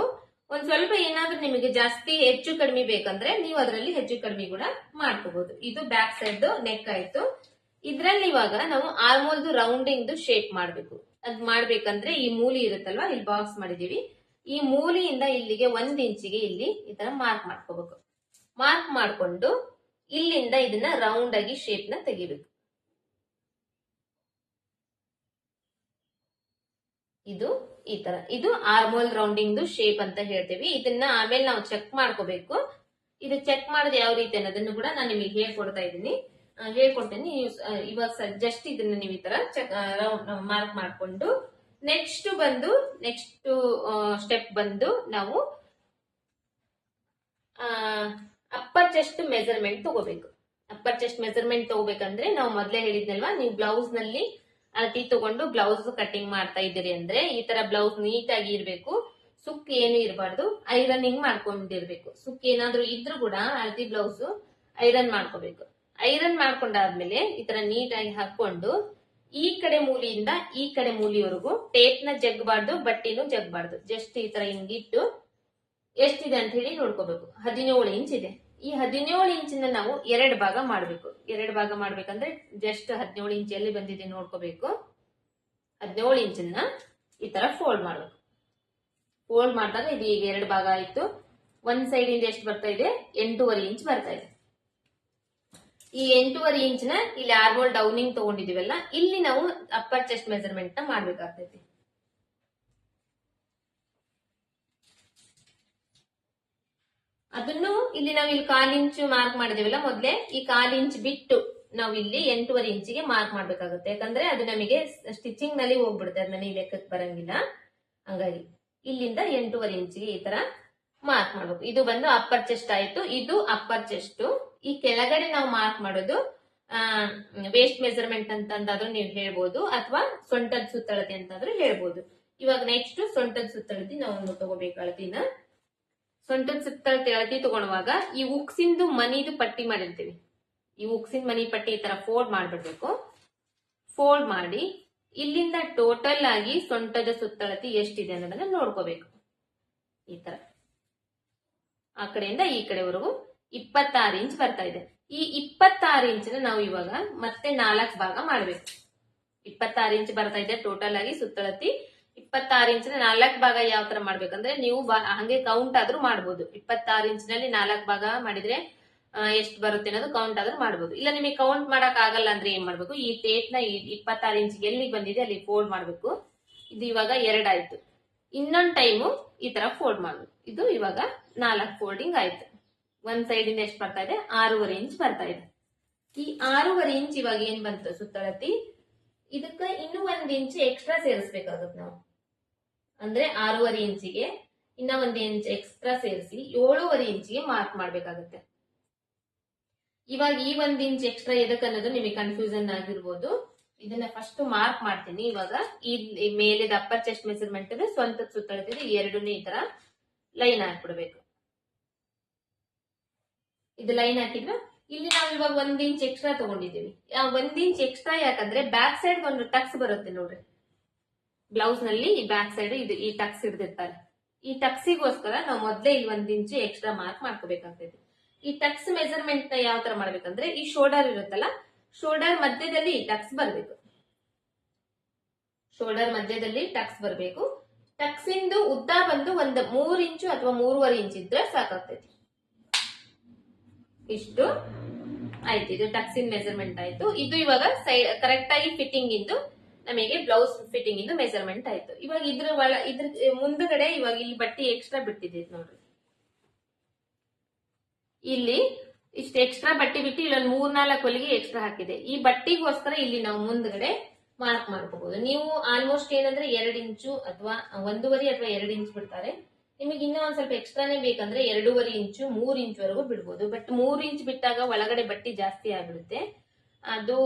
[SPEAKER 1] ಒಂದ್ ಸ್ವಲ್ಪ ಏನಾದ್ರೂ ನಿಮಗೆ ಜಾಸ್ತಿ ಹೆಚ್ಚು ಕಡಿಮೆ ಬೇಕಂದ್ರೆ ನೀವು ಅದರಲ್ಲಿ ಹೆಚ್ಚು ಕಡಿಮೆ ಕೂಡ ಮಾಡ್ಕೋಬಹುದು ಇದು ಬ್ಯಾಕ್ ಸೈಡ್ ನೆಕ್ ಆಯ್ತು. ಇದ್ರಲ್ಲಿ ಇವಾಗ ನಾವು ಆರ್ಮೋಲ್ದು ರೌಂಡಿಂಗ್ ಶೇಪ್ ಮಾಡ್ಬೇಕು. ಅದ್ ಮಾಡ್ಬೇಕಂದ್ರೆ ಈ ಮೂಲಿ ಇರುತ್ತಲ್ವಾ? ಇಲ್ಲಿ ಬಾಕ್ಸ್ ಮಾಡಿದೀವಿ ಈ ಮೂಲಿಯಿಂದ ಇಲ್ಲಿಗೆ ಒಂದ್ ಇಂಚಿಗೆ ಇಲ್ಲಿ ಈ ತರ ಮಾರ್ಕ್ ಮಾಡ್ಕೋಬೇಕು. ಮಾರ್ಕ್ ಮಾಡ್ಕೊಂಡು ಇಲ್ಲಿಂದ ಇದನ್ನ ರೌಂಡ್ ಆಗಿ ಶೇಪ್ನ ತೆಗಿಬೇಕು. ಇದು ಈ ತರ. ಇದು ಆರ್ಮೋಲ್ ರೌಂಡಿಂಗ್ ಶೇಪ್ ಅಂತ ಹೇಳ್ತೀವಿ. ಇದನ್ನ ಆಮೇಲೆ ನಾವು ಚೆಕ್ ಮಾಡ್ಕೋಬೇಕು. ಇದು ಚೆಕ್ ಮಾಡೋದು ಯಾವ ರೀತಿ ಅನ್ನೋದನ್ನು ಕೂಡ ನಾನು ನಿಮಗೆ ಹೇಳ್ಕೊಡ್ತಾ ಇದ್ದೀನಿ. ಹೇಳ್ಕೊಡ್ತೇನೆ. ಇವಾಗ ಜಸ್ಟ್ ಇದನ್ನ ನೀವು ಈ ತರ ಚೆಕ್ ಮಾರ್ಕ್ ಮಾಡಿಕೊಂಡು ನೆಕ್ಸ್ಟ್ ಬಂದು ನೆಕ್ಸ್ಟ್ ಸ್ಟೆಪ್ ಬಂದು ನಾವು ಅಪ್ಪರ್ ಚೆಸ್ಟ್ ಮೆಜರ್ಮೆಂಟ್ ತಗೋಬೇಕು. ಅಪ್ಪರ್ ಚೆಸ್ಟ್ ಮೆಜರ್ಮೆಂಟ್ ತಗೋಬೇಕಂದ್ರೆ ನಾವು ಮೊದಲೇ ಹೇಳಿದ್ನಲ್ವಾ, ನೀವು ಬ್ಲೌಸ್ನಲ್ಲಿ ಅಳತಿ ತಗೊಂಡು ಬ್ಲೌಸ್ ಕಟಿಂಗ್ ಮಾಡ್ತಾ ಇದ್ದೀರಿ ಅಂದ್ರೆ ಈ ತರ ಬ್ಲೌಸ್ ನೀಟಾಗಿ ಇರ್ಬೇಕು. ಸುಕ್ ಏನು ಇರಬಾರ್ದು. ಐರನಿಂಗ್ ಮಾಡ್ಕೊಂಡಿರ್ಬೇಕು. ಸುಕ್ ಏನಾದ್ರೂ ಇದ್ರೂ ಕೂಡ ಅಳತಿ ಬ್ಲೌಸ್ ಐರನ್ ಮಾಡ್ಕೋಬೇಕು. ಐರನ್ ಮಾಡ್ಕೊಂಡಾದ್ಮೇಲೆ ಈ ತರ ನೀಟಾಗಿ ಹಾಕೊಂಡು ಈ ಕಡೆ ಮೂಲಿಯಿಂದ ಈ ಕಡೆ ಮೂಲಿವರೆಗೂ ಟೇಪ್ನ ಜಗ್ಬಾರ್ದು, ಬಟ್ಟಿನೂ ಜಗ್ಬಾರ್ದು. ಜಸ್ಟ್ ಈ ತರ ಹಿಂಗಿಟ್ಟು ಎಷ್ಟಿದೆ ಅಂತ ಹೇಳಿ ನೋಡ್ಕೋಬೇಕು. ಹದಿನೇಳು ಇಂಚ್ ಇದೆ. ಈ ಹದಿನೇಳು ಇಂಚಿನ ನಾವು ಎರಡು ಭಾಗ ಮಾಡಬೇಕು. ಎರಡು ಭಾಗ ಮಾಡ್ಬೇಕಂದ್ರೆ ಜಸ್ಟ್ ಹದಿನೇಳು ಇಂಚ್ ಎಲ್ಲಿ ಬಂದಿದೆ ನೋಡ್ಕೋಬೇಕು. ಹದಿನೇಳು ಇಂಚನ್ನ ಈ ತರ ಫೋಲ್ಡ್ ಮಾಡಬೇಕು. ಫೋಲ್ಡ್ ಮಾಡಿದಾಗ ಇದು ಈಗ ಎರಡು ಭಾಗ ಆಯ್ತು. ಒಂದ್ ಸೈಡ್ ಇಂದ ಎಷ್ಟು ಬರ್ತಾ ಇದೆ? ಎಂಟೂವರೆ ಇಂಚ್ ಬರ್ತಾ ಇದೆ. ಈ ಎಂಟೂವರೆ ಇಂಚ್ನ ಇಲ್ಲಿ ಆರ್ಮೋಲ್ ಡೌನಿಂಗ್ ತಗೊಂಡಿದೀವಲ್ಲ, ಇಲ್ಲಿ ನಾವು ಅಪ್ಪರ್ ಚೆಸ್ಟ್ ಮೆಜರ್ಮೆಂಟ್ನ ಮಾಡ್ಬೇಕಾಗ್ತೈತಿ. ಅದನ್ನು ಇಲ್ಲಿ ನಾವು ಇಲ್ಲಿ ಕಾಲ್ ಇಂಚು ಮಾರ್ಕ್ ಮಾಡಿದೇವಲ್ಲ ಮೊದ್ಲೇ, ಈ ಕಾಲ್ ಇಂಚ್ ಬಿಟ್ಟು ನಾವು ಇಲ್ಲಿ ಎಂಟೂವರೆ ಇಂಚಿಗೆ ಮಾರ್ಕ್ ಮಾಡ್ಬೇಕಾಗುತ್ತೆ. ಯಾಕಂದ್ರೆ ಅದು ನಮಗೆ ಸ್ಟಿಚಿಂಗ್ನಲ್ಲಿ ಹೋಗ್ಬಿಡುತ್ತೆ ಅದು ನನಗೆ ಲೆಕ್ಕಕ್ಕೆ ಬರಂಗಿಲ್ಲ. ಹಂಗಾಗಿ ಇಲ್ಲಿಂದ ಎಂಟೂವರೆ ಇಂಚಿಗೆ ಈ ತರ ಮಾರ್ಕ್ ಮಾಡ್ಬೇಕು. ಇದು ಬಂದು ಅಪ್ಪರ್ ಚೆಸ್ಟ್ ಆಯ್ತು, ಇದು ಅಪ್ಪರ್ ಚೆಸ್ಟ್ ಈ ಕೆಳಗಡೆ ನಾವು ಮಾರ್ಕ್ ಮಾಡೋದು ವೇಸ್ಟ್ ಮೆಜರ್ಮೆಂಟ್ ಅಂತಂದಾದ್ರೂ ನೀವು ಹೇಳ್ಬೋದು, ಅಥವಾ ಸೊಂಟದ ಸುತ್ತಳತೆ ಅಂತಾದ್ರೂ ಹೇಳ್ಬೋದು. ಇವಾಗ ನೆಕ್ಸ್ಟ್ ಸೊಂಟದ ಸುತ್ತಳತೆ ನಾವು ತಗೋಬೇಕು ಅಳತಿನ ಸೊಂಟದ ಸುತ್ತಳತೆ ತೆಳತಿ ತಗೊಳುವಾಗ ಈ ಉಕ್ಸಿಂದು ಮನಿದು ಪಟ್ಟಿ ಮಾಡಿರ್ತೀವಿ. ಈ ಉಕ್ಸಿನ ಮನಿ ಪಟ್ಟಿ ಈ ತರ ಫೋಲ್ಡ್ ಮಾಡ್ಬಿಡ್ಬೇಕು. ಫೋಲ್ಡ್ ಮಾಡಿ ಇಲ್ಲಿಂದ ಟೋಟಲ್ ಆಗಿ ಸೊಂಟದ ಸುತ್ತಳತಿ ಎಷ್ಟಿದೆ ಅನ್ನೋದನ್ನ ನೋಡ್ಕೋಬೇಕು. ಈ ತರ. ಆ ಕಡೆಯಿಂದ ಈ ಕಡೆವರೆಗೂ ಇಪ್ಪತ್ತಾರು ಇಂಚ್ ಬರ್ತಾ ಇದೆ. ಈ ಇಪ್ಪತ್ತಾರು ಇಂಚಿನ ನಾವು ಇವಾಗ ಮತ್ತೆ ನಾಲ್ಕು ಭಾಗ ಮಾಡ್ಬೇಕು. ಇಪ್ಪತ್ತಾರು ಇಂಚ್ ಬರ್ತಾ ಇದೆ ಟೋಟಲ್ ಆಗಿ ಸುತ್ತಳತಿ. ಇಪ್ಪತ್ತಾರು ಇಂಚಿನ ನಾಲ್ಕು ಭಾಗ ಯಾವ ತರ ಮಾಡ್ಬೇಕಂದ್ರೆ ನೀವು ಹಂಗೆ ಕೌಂಟ್ ಆದ್ರೂ ಮಾಡ್ಬೋದು. ಇಪ್ಪತ್ತಾರು ಇಂಚಿನಲ್ಲಿ ನಾಲ್ಕು ಭಾಗ ಮಾಡಿದ್ರೆ ಎಷ್ಟು ಬರುತ್ತೆ ಅನ್ನೋದು ಕೌಂಟ್ ಆದ್ರೂ ಮಾಡ್ಬೋದು. ಇಲ್ಲ, ನಿಮಗೆ ಕೌಂಟ್ ಮಾಡಕ್ ಆಗಲ್ಲ ಅಂದ್ರೆ ಏನ್ ಮಾಡ್ಬೇಕು? ಈ ಟೇಪ್ನ ಇಪ್ಪತ್ತಾರು ಇಂಚ್ ಎಲ್ಲಿ ಬಂದಿದೆ ಅಲ್ಲಿ ಫೋಲ್ಡ್ ಮಾಡ್ಬೇಕು. ಇದು ಇವಾಗ ಎರಡಾಯ್ತು ಇನ್ನೊಂದ್ ಟೈಮು ಈ ತರ ಫೋಲ್ಡ್ ಮಾಡ್ಬೇಕು. ಇದು ಇವಾಗ ನಾಲ್ಕು ಫೋಲ್ಡಿಂಗ್ ಆಯ್ತು. ಒಂದ್ ಸೈಡ್ ಇಂದ ಎಷ್ಟು ಬರ್ತಾ ಇದೆ? ಆರೂವರೆ ಇಂಚ್ ಬರ್ತಾ ಇದೆ. ಈ ಆರೂವರೆ ಇಂಚ್ ಇವಾಗ ಏನ್ ಬಂತು ಸುತ್ತಳತಿ? ಇದಕ್ಕ ಇನ್ನೂ ಒಂದ್ ಇಂಚು ಎಕ್ಸ್ಟ್ರಾ ಸೇರಿಸ್ಬೇಕಾಗುತ್ತೆ ನಾವು. ಅಂದ್ರೆ ಆರೂವರೆ ಇಂಚಿಗೆ ಇನ್ನ ಒಂದ್ ಇಂಚ್ ಎಕ್ಸ್ಟ್ರಾ ಸೇರಿಸಿ ಏಳೂವರೆ ಇಂಚಿಗೆ ಮಾರ್ಕ್ ಮಾಡ್ಬೇಕಾಗುತ್ತೆ. ಇವಾಗ ಈ ಒಂದ್ ಇಂಚ್ ಎಕ್ಸ್ಟ್ರಾ ಎದಕ್ ಅನ್ನೋದು ನಿಮಗೆ ಕನ್ಫ್ಯೂಷನ್ ಆಗಿರ್ಬೋದು. ಇದನ್ನ ಫಸ್ಟ್ ಮಾರ್ಕ್ ಮಾಡ್ತೀನಿ. ಇವಾಗ ಈ ಮೇಲೆ ಅಪ್ಪರ್ ಚೆಸ್ಟ್ ಮೆಸರ್ಮೆಂಟ್ ಸ್ವಂತ ಸುತ್ತಿದ್ರೆ ಎರಡನೇ ಈ ತರ ಲೈನ್ ಹಾಕ್ಬಿಡ್ಬೇಕು. ಇದು ಲೈನ್ ಹಾಕಿದ್ರ? ಇಲ್ಲಿ ನಾವು ಇವಾಗ ಒಂದ್ ಇಂಚ್ ಎಕ್ಸ್ಟ್ರಾ ತಗೊಂಡಿದ್ದೀವಿ. ಒಂದ್ ಇಂಚ್ ಎಕ್ಸ್ಟ್ರಾ ಯಾಕಂದ್ರೆ ಬ್ಯಾಕ್ ಸೈಡ್ ಒಂದು ಟಕ್ಸ್ ಬರುತ್ತೆ ನೋಡ್ರಿ. ಬ್ಲೌಸ್ನಲ್ಲಿ ಈ ಬ್ಯಾಕ್ ಸೈಡ್ ಇದು ಈ ಟಕ್ಸ್ ಹಿಡ್ದಿರ್ತಾರೆ. ಈ ಟಕ್ಸಿಗೋಸ್ಕರ ನಾವು ಮೊದ್ಲೇ ಇಲ್ಲಿ ಒಂದ್ ಇಂಚು ಎಕ್ಸ್ಟ್ರಾ ಮಾರ್ಕ್ ಮಾಡ್ಕೋಬೇಕಾಗ್ತೈತಿ ಈ ಟಕ್ಸ್ ಮೆಜರ್ಮೆಂಟ್ನ ಯಾವ ತರ ಮಾಡ್ಬೇಕಂದ್ರೆ ಈ ಶೋಲ್ಡರ್ ಇರುತ್ತಲ್ಲ ಶೋಲ್ಡರ್ ಮಧ್ಯದಲ್ಲಿ ಟಕ್ಸ್ ಬರ್ಬೇಕು. ಶೋಲ್ಡರ್ ಮಧ್ಯದಲ್ಲಿ ಟಕ್ಸ್ ಬರ್ಬೇಕು. ಟಕ್ಸ್ ಇಂದು ಉದ್ದ ಬಂದು ಒಂದ್ ಮೂರ್ ಇಂಚು ಅಥವಾ ಮೂರುವರೆ ಇಂಚ್ ಇದ್ರೆ ಸಾಕಾಗ್ತೈತಿ. ಇಷ್ಟು. ಆಯ್ತು, ಇದು ಟಕ್ಸಿನ್ ಮೆಜರ್ಮೆಂಟ್ ಆಯ್ತು. ಇದು ಇವಾಗ ಕರೆಕ್ಟ್ ಆಗಿ ಫಿಟ್ಟಿಂಗ್ ಇಂದು ನಮಗೆ ಬ್ಲೌಸ್ ಫಿಟ್ಟಿಂಗ್ ಇಂದು ಮೆಜರ್ಮೆಂಟ್ ಆಯ್ತು. ಇವಾಗ ಇದ್ರ ಒಳ, ಇದ್ರ ಮುಂದಗಡೆ ಇವಾಗ ಇಲ್ಲಿ ಬಟ್ಟೆ ಎಕ್ಸ್ಟ್ರಾ ಬಿಟ್ಟಿದೆ ನೋಡ್ರಿ. ಇಲ್ಲಿ ಇಷ್ಟು ಎಕ್ಸ್ಟ್ರಾ ಬಟ್ಟೆ ಬಿಟ್ಟು ಇಲ್ಲೊಂದು ಮೂರ್ನಾಲ್ಕು ಹೊಲಿಗೆ ಎಕ್ಸ್ಟ್ರಾ ಹಾಕಿದೆ. ಈ ಬಟ್ಟಿಗೋಸ್ಕರ ಇಲ್ಲಿ ನಾವು ಮುಂದ್ಗಡೆ ಮಾರ್ಕ್ ಮಾಡ್ಕೋಬಹುದು ನೀವು ಆಲ್ಮೋಸ್ಟ್ ಏನಂದ್ರೆ ಎರಡು ಇಂಚು ಅಥವಾ ಒಂದೂವರೆ ಅಥವಾ ಎರಡು ಇಂಚ್ ಬಿಡ್ತಾರೆ. ನಿಮಗೆ ಇನ್ನೂ ಒಂದ್ ಸ್ವಲ್ಪ ಎಕ್ಸ್ಟ್ರಾನೇ ಬೇಕಂದ್ರೆ ಎರಡೂವರೆ ಇಂಚು, ಮೂರ್ ಇಂಚ್ ವರೆಗೂ ಬಿಡ್ಬೋದು. ಬಟ್ ಮೂರ್ ಇಂಚ್ ಬಿಟ್ಟಾಗ ಒಳಗಡೆ ಬಟ್ಟೆ ಜಾಸ್ತಿ ಆಗ್ಬಿಡುತ್ತೆ. ಅದು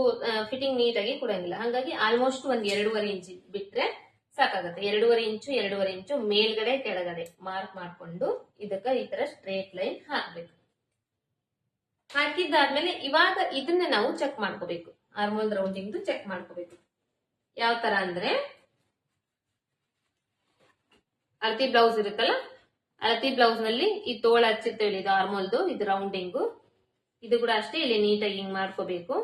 [SPEAKER 1] ಫಿಟ್ಟಿಂಗ್ ನೀಟಾಗಿ ಕೊಡಂಗಿಲ್ಲ. ಹಾಗಾಗಿ ಆಲ್ಮೋಸ್ಟ್ ಒಂದ್ ಎರಡೂವರೆ ಇಂಚ್ ಬಿಟ್ರೆ ಸಾಕಾಗುತ್ತೆ. ಎರಡೂವರೆ ಇಂಚು ಎರಡೂವರೆ ಇಂಚು ಮೇಲ್ಗಡೆ, ಕೆಳಗಡೆ ಮಾರ್ಕ್ ಮಾಡ್ಕೊಂಡು ಇದಕ್ಕ ಈ ತರ ಸ್ಟ್ರೇಟ್ ಲೈನ್ ಹಾಕ್ಬೇಕು. ಹಾಕಿದ್ದಾದ್ಮೇಲೆ ಇವಾಗ ಇದನ್ನ ನಾವು ಚೆಕ್ ಮಾಡ್ಕೋಬೇಕು. ಆರ್ಮೋಲ್ ರೌಂಡಿಂಗ್ ಚೆಕ್ ಮಾಡ್ಕೋಬೇಕು. ಯಾವ ತರ ಅಂದ್ರೆ ಅಳತಿ ಬ್ಲೌಸ್ ಇರುತ್ತಲ್ಲ? ಅಳತಿ ಬ್ಲೌಸ್ನಲ್ಲಿ ಈ ತೋಳ ಹಚ್ಚಿರ್ತೇವೆ ಇದು ಆರ್ಮೋಲ್ದು, ಇದು ರೌಂಡಿಂಗು. ಇದು ಕೂಡ ಅಷ್ಟೇ, ಇಲ್ಲಿ ನೀಟಾಗಿ ಹಿಂಗ್ ಮಾಡ್ಕೋಬೇಕು.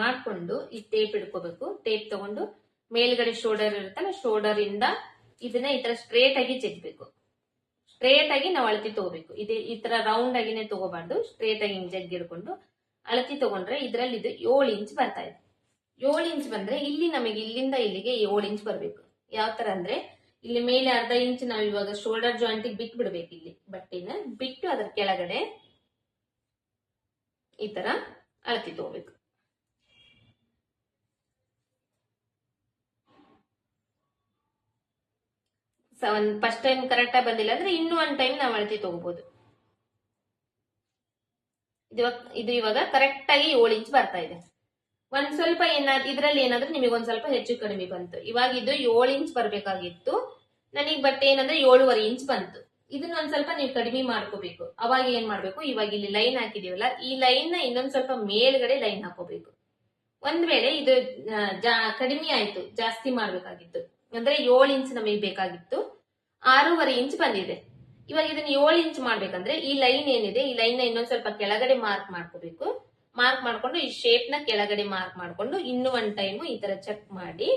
[SPEAKER 1] ಮಾಡ್ಕೊಂಡು ಈ ಟೇಪ್ ಇಡ್ಕೋಬೇಕು. ಟೇಪ್ ತಗೊಂಡು ಮೇಲ್ಗಡೆ ಶೋಲ್ಡರ್ ಇರುತ್ತಲ್ಲ ಶೋಲ್ಡರ್ ಇಂದ ಇದನ್ನ ಈ ತರ ಸ್ಟ್ರೇಟ್ ಆಗಿ ಜಗ್ಬೇಕು ಸ್ಟ್ರೇಟ್ ಆಗಿ ನಾವು ಅಳತಿ ತಗೋಬೇಕು. ಇದೇ ಈ ತರ ರೌಂಡ್ ಆಗಿನೇ ತಗೋಬಾರ್ದು. ಸ್ಟ್ರೇಟ್ ಆಗಿ ಹಿಂಗ್ ಜಗ್ಗಿಡ್ಕೊಂಡು ಅಳತಿ ತಗೊಂಡ್ರೆ ಇದ್ರಲ್ಲಿ ಇದು ಏಳು ಇಂಚ್ ಬರ್ತಾ ಇದೆ. ಏಳು ಇಂಚ್ ಬಂದ್ರೆ ಇಲ್ಲಿ ನಮಗೆ ಇಲ್ಲಿಂದ ಇಲ್ಲಿಗೆ ಏಳು ಇಂಚ್ ಬರ್ಬೇಕು. ಯಾವ ತರ ಅಂದ್ರೆ ಇಲ್ಲಿ ಮೇಲೆ ಅರ್ಧ ಇಂಚ್ ನಾವು ಇವಾಗ ಶೋಲ್ಡರ್ ಜಾಯಿಂಟ್ ಬಿಟ್ಟು ಬಿಡ್ಬೇಕು ಇಲ್ಲಿ. ಬಟ್ಟೆನ ಬಿಟ್ಟು ಅದರ ಕೆಳಗಡೆ ಈ ತರ ಅಳತಿ ತಗೋಬೇಕು. ಫಸ್ಟ್ ಟೈಮ್ ಕರೆಕ್ಟ್ ಆಗಿ ಬಂದಿಲ್ಲ ಅಂದ್ರೆ ಇನ್ನೂ ಒಂದ್ ಟೈಮ್ ನಾವು ಅಳತಿ ತಗೋಬಹುದು ಇದು ಇವಾಗ ಕರೆಕ್ಟ್ ಆಗಿ ಏಳು ಇಂಚ್ ಬರ್ತಾ ಇದೆ. ಒಂದ್ ಸ್ವಲ್ಪ ಏನಾದ್, ಇದ್ರಲ್ಲಿ ಏನಾದ್ರೂ ನಿಮಗೆ ಒಂದ್ ಸ್ವಲ್ಪ ಹೆಚ್ಚು ಕಡಿಮೆ ಬಂತು. ಇವಾಗ ಇದು ಏಳು ಇಂಚ್ ಬರ್ಬೇಕಾಗಿತ್ತು. ನನಗೆ ಬಟ್ಟೆ ಏನಂದ್ರೆ ಏಳುವರೆ ಇಂಚ್ ಬಂತು. ಇದನ್ನ ಒಂದ್ ಸ್ವಲ್ಪ ನೀವು ಕಡಿಮೆ ಮಾಡ್ಕೋಬೇಕು. ಅವಾಗ ಏನ್ ಮಾಡ್ಬೇಕು? ಇವಾಗ ಇಲ್ಲಿ ಲೈನ್ ಹಾಕಿದೀವಲ್ಲ, ಈ ಲೈನ್ನ ಇನ್ನೊಂದ್ ಸ್ವಲ್ಪ ಮೇಲ್ಗಡೆ ಲೈನ್ ಹಾಕೋಬೇಕು. ಒಂದ್ ವೇಳೆ ಇದು ಕಡಿಮೆ ಆಯ್ತು, ಜಾಸ್ತಿ ಮಾಡ್ಬೇಕಾಗಿತ್ತು. ಅಂದ್ರೆ ಏಳು ಇಂಚ್ ನಮಗೆ ಬೇಕಾಗಿತ್ತು. ಆರೂವರೆ ಇಂಚ್ ಬಂದಿದೆ. ಇವಾಗ ಇದನ್ನ ಏಳು ಇಂಚ್ ಮಾಡ್ಬೇಕಂದ್ರೆ ಈ ಲೈನ್ ಏನಿದೆ, ಈ ಲೈನ್ನ ಇನ್ನೊಂದ್ ಸ್ವಲ್ಪ ಕೆಳಗಡೆ ಮಾರ್ಕ್ ಮಾಡ್ಕೋಬೇಕು. ಮಾರ್ಕ್ ಮಾಡ್ಕೊಂಡು, ಈ ಶೇಪ್ನ ಕೆಳಗಡೆ ಮಾರ್ಕ್ ಮಾಡ್ಕೊಂಡು, ಇನ್ನು ಒಂದ್ ಟೈಮ್ ಈ ತರ ಚೆಕ್ ಮಾಡಿ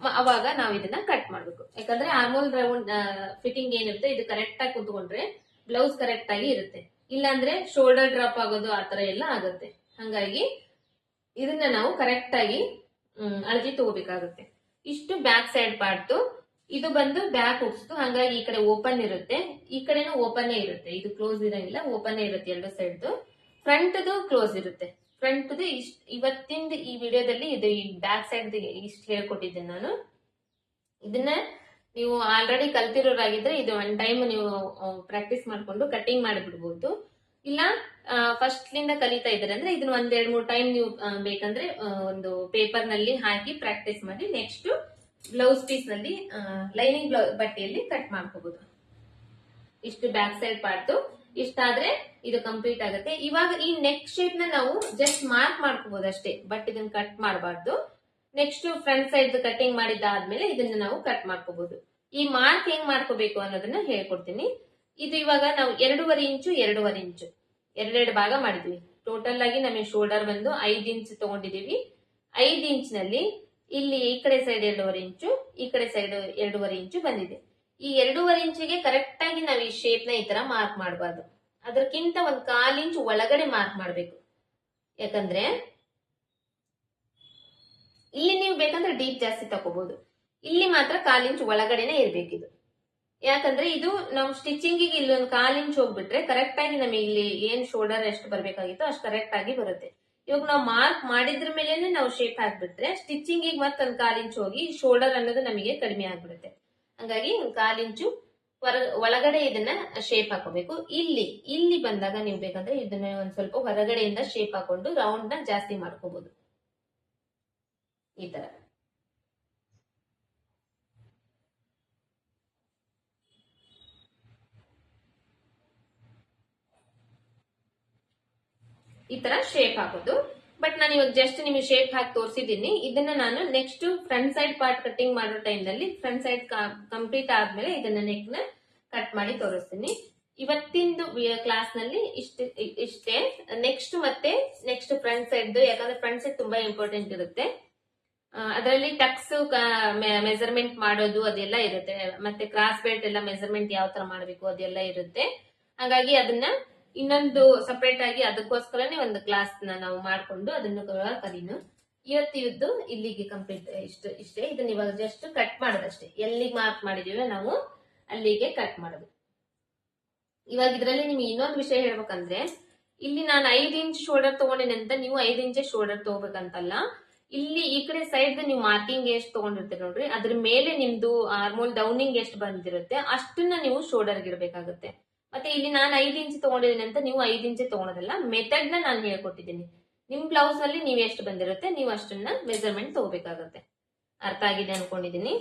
[SPEAKER 1] ಅವಾಗ ನಾವ್ ಇದನ್ನ ಕಟ್ ಮಾಡ್ಬೇಕು. ಯಾಕಂದ್ರೆ ಆರ್ಮೋಲ್ ರೌಂಡ್ ಫಿಟ್ಟಿಂಗ್ ಏನಿರುತ್ತೆ, ಇದು ಕರೆಕ್ಟ್ ಆಗಿ ಕುತ್ಕೊಂಡ್ರೆ ಬ್ಲೌಸ್ ಕರೆಕ್ಟ್ ಆಗಿ ಇರುತ್ತೆ. ಇಲ್ಲಾಂದ್ರೆ ಶೋಲ್ಡರ್ ಡ್ರಾಪ್ ಆಗೋದು ಆ ತರ ಎಲ್ಲ ಆಗುತ್ತೆ. ಹಂಗಾಗಿ ಇದನ್ನ ನಾವು ಕರೆಕ್ಟ್ ಆಗಿ ಅಳತಿ ತಗೋಬೇಕಾಗುತ್ತೆ. ಇಷ್ಟು ಬ್ಯಾಕ್ ಸೈಡ್ ಪಾರ್ಟ್ ಇದು ಬಂದು ಬ್ಯಾಕ್ ಉಕ್ಸ್ತು ಹಂಗಾಗಿ ಈ ಕಡೆ ಓಪನ್ ಇರುತ್ತೆ. ಈ ಕಡೆನೂ ಓಪನ್ ಇರುತ್ತೆ. ಇದು ಕ್ಲೋಸ್ ಇರಂಗಿಲ್ಲ ಓಪನ್ ಇರುತ್ತೆ ಎರಡು ಸೈಡ್ ಫ್ರಂಟ್ದು ಕ್ಲೋಸ್ ಇರುತ್ತೆ. ಫ್ರಂಟ್ದು ಇಷ್ಟ, ಇವತ್ತಿಂದ ಈ ವಿಡಿಯೋದಲ್ಲಿ ಇದು ಈ ಬ್ಯಾಕ್ ಸೈಡ್ ಇಷ್ಟು ಹೇಳ್ಕೊಟ್ಟಿದ್ದೀನಿ ನಾನು. ಇದನ್ನ ನೀವು ಆಲ್ರೆಡಿ ಕಲ್ತಿರೋರಾಗಿದ್ರೆ ಇದು ಒನ್ ಟೈಮ್ ನೀವು ಪ್ರಾಕ್ಟೀಸ್ ಮಾಡಿಕೊಂಡು ಕಟಿಂಗ್ ಮಾಡಿಬಿಡ್ಬೋದು. ಇಲ್ಲ ಫಸ್ಟ್ ಲಿಂದ ಕಲಿತಾ ಇದ್ದಾರೆ ಅಂದ್ರೆ ಇದನ್ನ ಒಂದ್ ಎರಡ್ ಮೂರ್ ಟೈಮ್ ನೀವು ಬೇಕಂದ್ರೆ ಒಂದು ಪೇಪರ್ನಲ್ಲಿ ಹಾಕಿ ಪ್ರಾಕ್ಟೀಸ್ ಮಾಡಿ ನೆಕ್ಸ್ಟ್ ಬ್ಲೌಸ್ ಪೀಸ್ನಲ್ಲಿ ಲೈನಿಂಗ್ ಬಟ್ಟೆಯಲ್ಲಿ ಕಟ್ ಮಾಡ್ಕೋಬಹುದು ಇಷ್ಟು ಬ್ಯಾಕ್ ಸೈಡ್ ಪಾರ್ಟ್. ಇಷ್ಟಾದ್ರೆ ಇದು ಕಂಪ್ಲೀಟ್ ಆಗುತ್ತೆ. ಇವಾಗ ಈ ನೆಕ್ ಶೇಪ್ನ ನಾವು ಜಸ್ಟ್ ಮಾರ್ಕ್ ಮಾಡ್ಕೋಬಹುದು ಅಷ್ಟೇ ಬಟ್ ಇದನ್ನ ಕಟ್ ಮಾಡಬಾರ್ದು ನೆಕ್ಸ್ಟ್ ಫ್ರಂಟ್ ಸೈಡ್ ಕಟಿಂಗ್ ಮಾಡಿದ್ದಾದ್ಮೇಲೆ ಇದನ್ನ ನಾವು ಕಟ್ ಮಾಡ್ಕೋಬಹುದು ಈ ಮಾರ್ಕ್ ಹೆಂಗ್ ಮಾಡ್ಕೋಬೇಕು ಅನ್ನೋದನ್ನ ಹೇಳ್ಕೊಡ್ತೀನಿ. ಇದು ಇವಾಗ ನಾವು ಎರಡೂವರೆ ಇಂಚು ಎರಡೂವರೆ ಇಂಚು. ಎರಡೆರಡು ಭಾಗ ಮಾಡಿದ್ವಿ. ಟೋಟಲ್ ಆಗಿ ನಮಗೆ ಶೋಲ್ಡರ್ ಬಂದು ಐದ್ ಇಂಚ್ ತಗೊಂಡಿದೀವಿ ಐದ್ ಇಂಚ್ನಲ್ಲಿ ಇಲ್ಲಿ ಈ ಕಡೆ ಸೈಡ್ ಎರಡೂವರೆ ಇಂಚು, ಈ ಕಡೆ ಸೈಡ್ ಎರಡೂವರೆ ಇಂಚು ಬಂದಿದೆ. ಈ ಎರಡೂವರೆ ಇಂಚಿಗೆ ಕರೆಕ್ಟ್ ಆಗಿ ನಾವು ಈ ಶೇಪ್ನ ಈ ತರ ಮಾರ್ಕ್ ಮಾಡಬಾರ್ದು. ಅದಕ್ಕಿಂತ ಒಂದ್ ಕಾಲ್ ಇಂಚ್ ಒಳಗಡೆ ಮಾರ್ಕ್ ಮಾಡಬೇಕು. ಯಾಕಂದ್ರೆ ಇಲ್ಲಿ ನೀವು ಬೇಕಂದ್ರೆ ಡೀಪ್ ಜಾಸ್ತಿ ತಗೋಬಹುದು ಇಲ್ಲಿ ಮಾತ್ರ ಕಾಲ್ ಇಂಚ್ ಒಳಗಡೆನೆ ಇರ್ಬೇಕಿದು. ಯಾಕಂದ್ರೆ ಇದು ನಾವು ಸ್ಟಿಚಿಂಗ್ ಇಲ್ಲೊಂದು ಕಾಲ್ ಇಂಚ್ ಹೋಗ್ಬಿಟ್ರೆ ಕರೆಕ್ಟ್ ಆಗಿ ನಮಗೆ ಇಲ್ಲಿ ಏನ್ ಶೋಲ್ಡರ್ ಎಷ್ಟು ಬರ್ಬೇಕಾಗಿತ್ತು ಅಷ್ಟು ಕರೆಕ್ಟ್ ಆಗಿ ಬರುತ್ತೆ. ಇವಾಗ ನಾವು ಮಾರ್ಕ್ ಮಾಡಿದ್ರ ಮೇಲೆನೆ ನಾವು ಶೇಪ್ ಹಾಕ್ಬಿಟ್ರೆ ಸ್ಟಿಚಿಂಗ್ ಮತ್ತೊಂದು ಕಾಲ್ ಇಂಚ್ ಹೋಗಿ ಶೋಲ್ಡರ್ ಅನ್ನೋದು ನಮಗೆ ಕಡಿಮೆ ಆಗ್ಬಿಡುತ್ತೆ. ಹಂಗಾಗಿ ಕಾಲಿಂಚು ಹೊರ, ಒಳಗಡೆ ಇದನ್ನ ಶೇಪ್ ಹಾಕೋಬೇಕು. ಇಲ್ಲಿ ಇಲ್ಲಿ ಬಂದಾಗ ನೀವು ಬೇಕಂದ್ರೆ ಇದನ್ನ ಒಂದ್ ಸ್ವಲ್ಪ ಹೊರಗಡೆಯಿಂದ ಶೇಪ್ ಹಾಕೊಂಡು ರೌಂಡ್ನ ಜಾಸ್ತಿ ಮಾಡ್ಕೋಬಹುದು ಈ ತರ. ಈ ತರ ಶೇಪ್ ಹಾಕೋದು. ಬಟ್ ನಾನು ಇವಾಗ ಜಸ್ಟ್ ನಿಮಗೆ ಶೇಪ್ ಹಾಕಿ ತೋರಿಸಿದ್ದೀನಿ. ಇದನ್ನ ನಾನು next front side part cutting ಮಾಡೋ ಟೈಮ್ನಲ್ಲಿ ಫ್ರಂಟ್ ಸೈಡ್ ಕಂಪ್ಲೀಟ್ ಆದ್ಮೇಲೆ ಇದನ್ನ ನೆಕ್ನ ಕಟ್ ಮಾಡಿ ತೋರಿಸ್ತೀನಿ. ಇವತ್ತಿಂದು ಕ್ಲಾಸ್ನಲ್ಲಿ ಇಷ್ಟ, ಇಷ್ಟೇ. ನೆಕ್ಸ್ಟ್ ಮತ್ತೆ ನೆಕ್ಸ್ಟ್ ಫ್ರಂಟ್ ಸೈಡ್ ಯಾಕಂದ್ರೆ ಫ್ರಂಟ್ ಸೈಡ್ ತುಂಬಾ ಇಂಪಾರ್ಟೆಂಟ್ ಇರುತ್ತೆ. ಅದರಲ್ಲಿ ಟಕ್ಸ್ ಮೆಜರ್ಮೆಂಟ್ ಮಾಡೋದು ಅದೆಲ್ಲ ಇರುತ್ತೆ. ಮತ್ತೆ ಕ್ರಾಸ್ ಬೆಲ್ಟ್ ಎಲ್ಲ ಮೆಜರ್ಮೆಂಟ್ ಯಾವ ತರ ಮಾಡಬೇಕು ಅದೆಲ್ಲ ಇರುತ್ತೆ. ಹಾಗಾಗಿ ಅದನ್ನ ಇನ್ನೊಂದು ಸಪ್ರೇಟ್ ಆಗಿ ಅದಕ್ಕೋಸ್ಕರನೇ ಒಂದು ಕ್ಲಾಸ್ ನಾವು ಮಾಡಿಕೊಂಡು ಅದನ್ನು ಕಲೀನು. ಇವತ್ತಿದ್ದು ಇಲ್ಲಿಗೆ ಕಂಪ್ಲೀಟ್ ಇಷ್ಟು, ಇಷ್ಟೇ. ಇದನ್ನ ಇವಾಗ ಜಸ್ಟ್ ಕಟ್ ಮಾಡೋದಷ್ಟೇ. ಎಲ್ಲಿಗೆ ಮಾರ್ಕ್ ಮಾಡಿದೀವಿ ನಾವು ಅಲ್ಲಿಗೆ ಕಟ್ ಮಾಡೋದು. ಇವಾಗ ಇದರಲ್ಲಿ ನಿಮ್ಗೆ ಇನ್ನೊಂದು ವಿಷಯ ಹೇಳ್ಬೇಕಂದ್ರೆ, ಇಲ್ಲಿ ನಾನು ಐದು ಇಂಚ್ ಶೋಲ್ಡರ್ ತಗೊಂಡೇನೆ ಅಂತ ನೀವು ಐದು ಇಂಚ್ ಶೋಲ್ಡರ್ ತಗೋಬೇಕಂತಲ್ಲ, ಇಲ್ಲಿ ಈ ಕಡೆ ಸೈಡ್ ನೀವು ಮಾರ್ಕಿಂಗ್ ಎಷ್ಟು ತಗೊಂಡಿರ್ತೀರಿ ನೋಡ್ರಿ, ಅದ್ರ ಮೇಲೆ ನಿಮ್ದು ಆರ್ಮೋಲ್ ಡೌನಿಂಗ್ ಎಷ್ಟು ಬಂದಿರುತ್ತೆ, ಅಷ್ಟನ್ನ ನೀವು ಶೋಲ್ಡರ್ಗೆ ಇಡಬೇಕಾಗುತ್ತೆ. ಮತ್ತೆ ಇಲ್ಲಿ ನಾನು ಐದು ಇಂಚ್ ತಗೊಂಡಿದ್ದೀನಿ ಅಂತ ನೀವು ಐದು ಇಂಚ್ ತಗೊಳೋದಿಲ್ಲ ಮೆಥಡ್ನ ನಾನು ಹೇಳ್ಕೊಟ್ಟಿದ್ದೀನಿ. ನಿಮ್ ಬ್ಲೌಸ್ ಅಲ್ಲಿ ನೀವು ಎಷ್ಟು ಬಂದಿರುತ್ತೆ, ನೀವು ಅಷ್ಟನ್ನ ಮೆಜರ್ಮೆಂಟ್ ತಗೋಬೇಕಾಗತ್ತೆ. ಅರ್ಥ ಆಗಿದೆ ಅನ್ಕೊಂಡಿದ್ದೀನಿ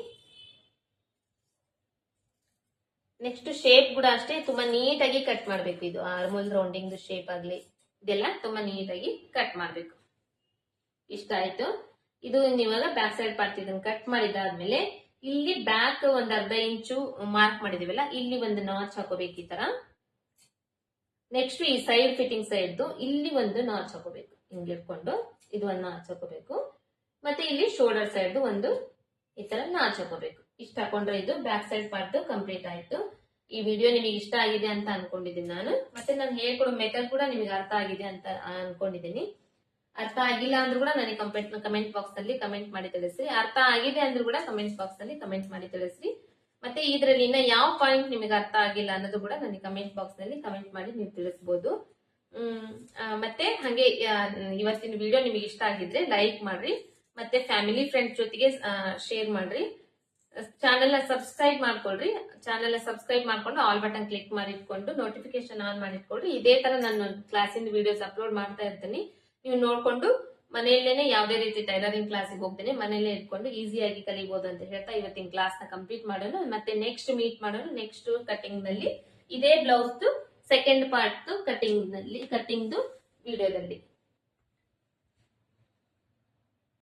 [SPEAKER 1] ನೆಕ್ಸ್ಟ್ ಶೇಪ್ ಕೂಡ ಅಷ್ಟೇ, ತುಂಬಾ ನೀಟಾಗಿ ಕಟ್ ಮಾಡ್ಬೇಕು ಇದು ಆರ್ಮೋಲ್ ರೌಂಡಿಂಗ್ ಶೇಪ್ ಆಗ್ಲಿ. ಇದೆಲ್ಲ ತುಂಬಾ ನೀಟಾಗಿ ಕಟ್ ಮಾಡ್ಬೇಕು. ಇಷ್ಟ ಆಯ್ತು. ಇದು ನೀವಾಗ ಬ್ಯಾಕ್ ಸೈಡ್ ಪಾರ್ಟ್ ಇದನ್ನ ಕಟ್ ಮಾಡಿದಾದ್ಮೇಲೆ ಇಲ್ಲಿ ಬ್ಯಾಕ್ ಒಂದ್ ಅರ್ಧ ಇಂಚು ಮಾರ್ಕ್ ಮಾಡಿದಿವಲ್ಲ, ಇಲ್ಲಿ ಒಂದು ನಾಚ್ ಹಾಕೋಬೇಕು ಈ ತರ. ನೆಕ್ಸ್ಟ್ ಈ ಸೈಡ್ ಫಿಟ್ಟಿಂಗ್ ಸೈಡ್ ಇಲ್ಲಿ ಒಂದು ನಾಚ್ ಹಾಕೋಬೇಕು. ಹಿಂಗೆ ಇಟ್ಕೊಂಡು ಇದು ಒಂದು ನಾಚ್ ಹಾಕೋಬೇಕು. ಮತ್ತೆ ಇಲ್ಲಿ ಶೋಲ್ಡರ್ ಸೈಡ್ ಒಂದು ಈ ತರ ನಾಚ್ ಹಾಕೋಬೇಕು. ಇಷ್ಟ ಹಾಕೊಂಡ್ರೆ ಇದು ಬ್ಯಾಕ್ ಸೈಡ್ ಪಾರ್ಟ್ ಕಂಪ್ಲೀಟ್ ಆಯ್ತು. ಈ ವಿಡಿಯೋ ನಿಮಗೆ ಇಷ್ಟ ಆಗಿದೆ ಅಂತ ಅನ್ಕೊಂಡಿದ್ದೀನಿ ನಾನು. ಮತ್ತೆ ನಾನು ಹೇಳ್ಕೊಡೋ ಮೆಥಡ್ ಕೂಡ ನಿಮಗೆ ಅರ್ಥ ಆಗಿದೆ ಅಂತ ಅನ್ಕೊಂಡಿದ್ದೀನಿ. ಅರ್ಥ ಆಗಿಲ್ಲ ಅಂದ್ರೂ ಕೂಡ ನನಗೆ ಕಂಪೆಂಟ್ ಕಮೆಂಟ್ ಬಾಕ್ಸ್ ಅಲ್ಲಿ ಕಮೆಂಟ್ ಮಾಡಿ ತಿಳಿಸ್ರಿ. ಅರ್ಥ ಆಗಿದೆ ಅಂದ್ರೂ ಕೂಡ ಕಮೆಂಟ್ ಬಾಕ್ಸ್ ಅಲ್ಲಿ ಕಮೆಂಟ್ ಮಾಡಿ ತಿಳಿಸ್ರಿ. ಮತ್ತೆ ಇದರಲ್ಲಿ ಇನ್ನ ಯಾವ ಪಾಯಿಂಟ್ ನಿಮಗೆ ಅರ್ಥ ಆಗಿಲ್ಲ ಅನ್ನೋದು ಕೂಡ ನನಗೆ ಕಮೆಂಟ್ ಬಾಕ್ಸ್ನಲ್ಲಿ ಕಮೆಂಟ್ ಮಾಡಿ ನೀವು ತಿಳಿಸ್ಬೋದು. ಮತ್ತೆ ಹಾಗೆ ಇವತ್ತಿನ ವಿಡಿಯೋ ನಿಮಗೆ ಇಷ್ಟ ಆಗಿದ್ರೆ ಲೈಕ್ ಮಾಡ್ರಿ. ಮತ್ತೆ ಫ್ಯಾಮಿಲಿ ಫ್ರೆಂಡ್ಸ್ ಜೊತೆಗೆ ಶೇರ್ ಮಾಡ್ರಿ. ಚಾನೆಲ್ ಸಬ್ಸ್ಕ್ರೈಬ್ ಮಾಡ್ಕೊಳ್ರಿ. ಚಾನೆಲ್ ಸಬ್ಸ್ಕ್ರೈಬ್ ಮಾಡ್ಕೊಂಡು ಆಲ್ ಬಟನ್ ಕ್ಲಿಕ್ ಮಾಡಿ ಇಟ್ಕೊಂಡು ನೋಟಿಫಿಕೇಶನ್ ಆನ್ ಮಾಡಿ ಇಟ್ಕೊಳ್ರಿ ಇದೇ ತರ ನಾನು ಕ್ಲಾಸಿನ ವಿಡಿಯೋಸ್ ಅಪ್ಲೋಡ್ ಮಾಡ್ತಾ ಇರ್ತೀನಿ. ನೀವು ನೋಡ್ಕೊಂಡು ಮನೆಯಲ್ಲೇನೆ ಯಾವುದೇ ರೀತಿ ಟೈಲರಿಂಗ್ ಕ್ಲಾಸಿಗೆ ಹೋಗ್ತೇನೆ, ಮನೆಯಲ್ಲೇ ಇಟ್ಕೊಂಡು ಈಸಿಯಾಗಿ ಕಲಿಬಹುದು ಅಂತ ಹೇಳ್ತಾ ಇವತ್ತಿನ ಕ್ಲಾಸ್ನ ಕಂಪ್ಲೀಟ್ ಮಾಡೋಣ. ಮತ್ತೆ ನೆಕ್ಸ್ಟ್ ಮೀಟ್ ಮಾಡೋಣ. ನೆಕ್ಸ್ಟ್ ಕಟಿಂಗ್ನಲ್ಲಿ ಇದೇ ಬ್ಲೌಸ್ ಸೆಕೆಂಡ್ ಪಾರ್ಟ್ ಕಟಿಂಗ್ನಲ್ಲಿ ಕಟಿಂಗ್ ವಿಡಿಯೋದಲ್ಲಿ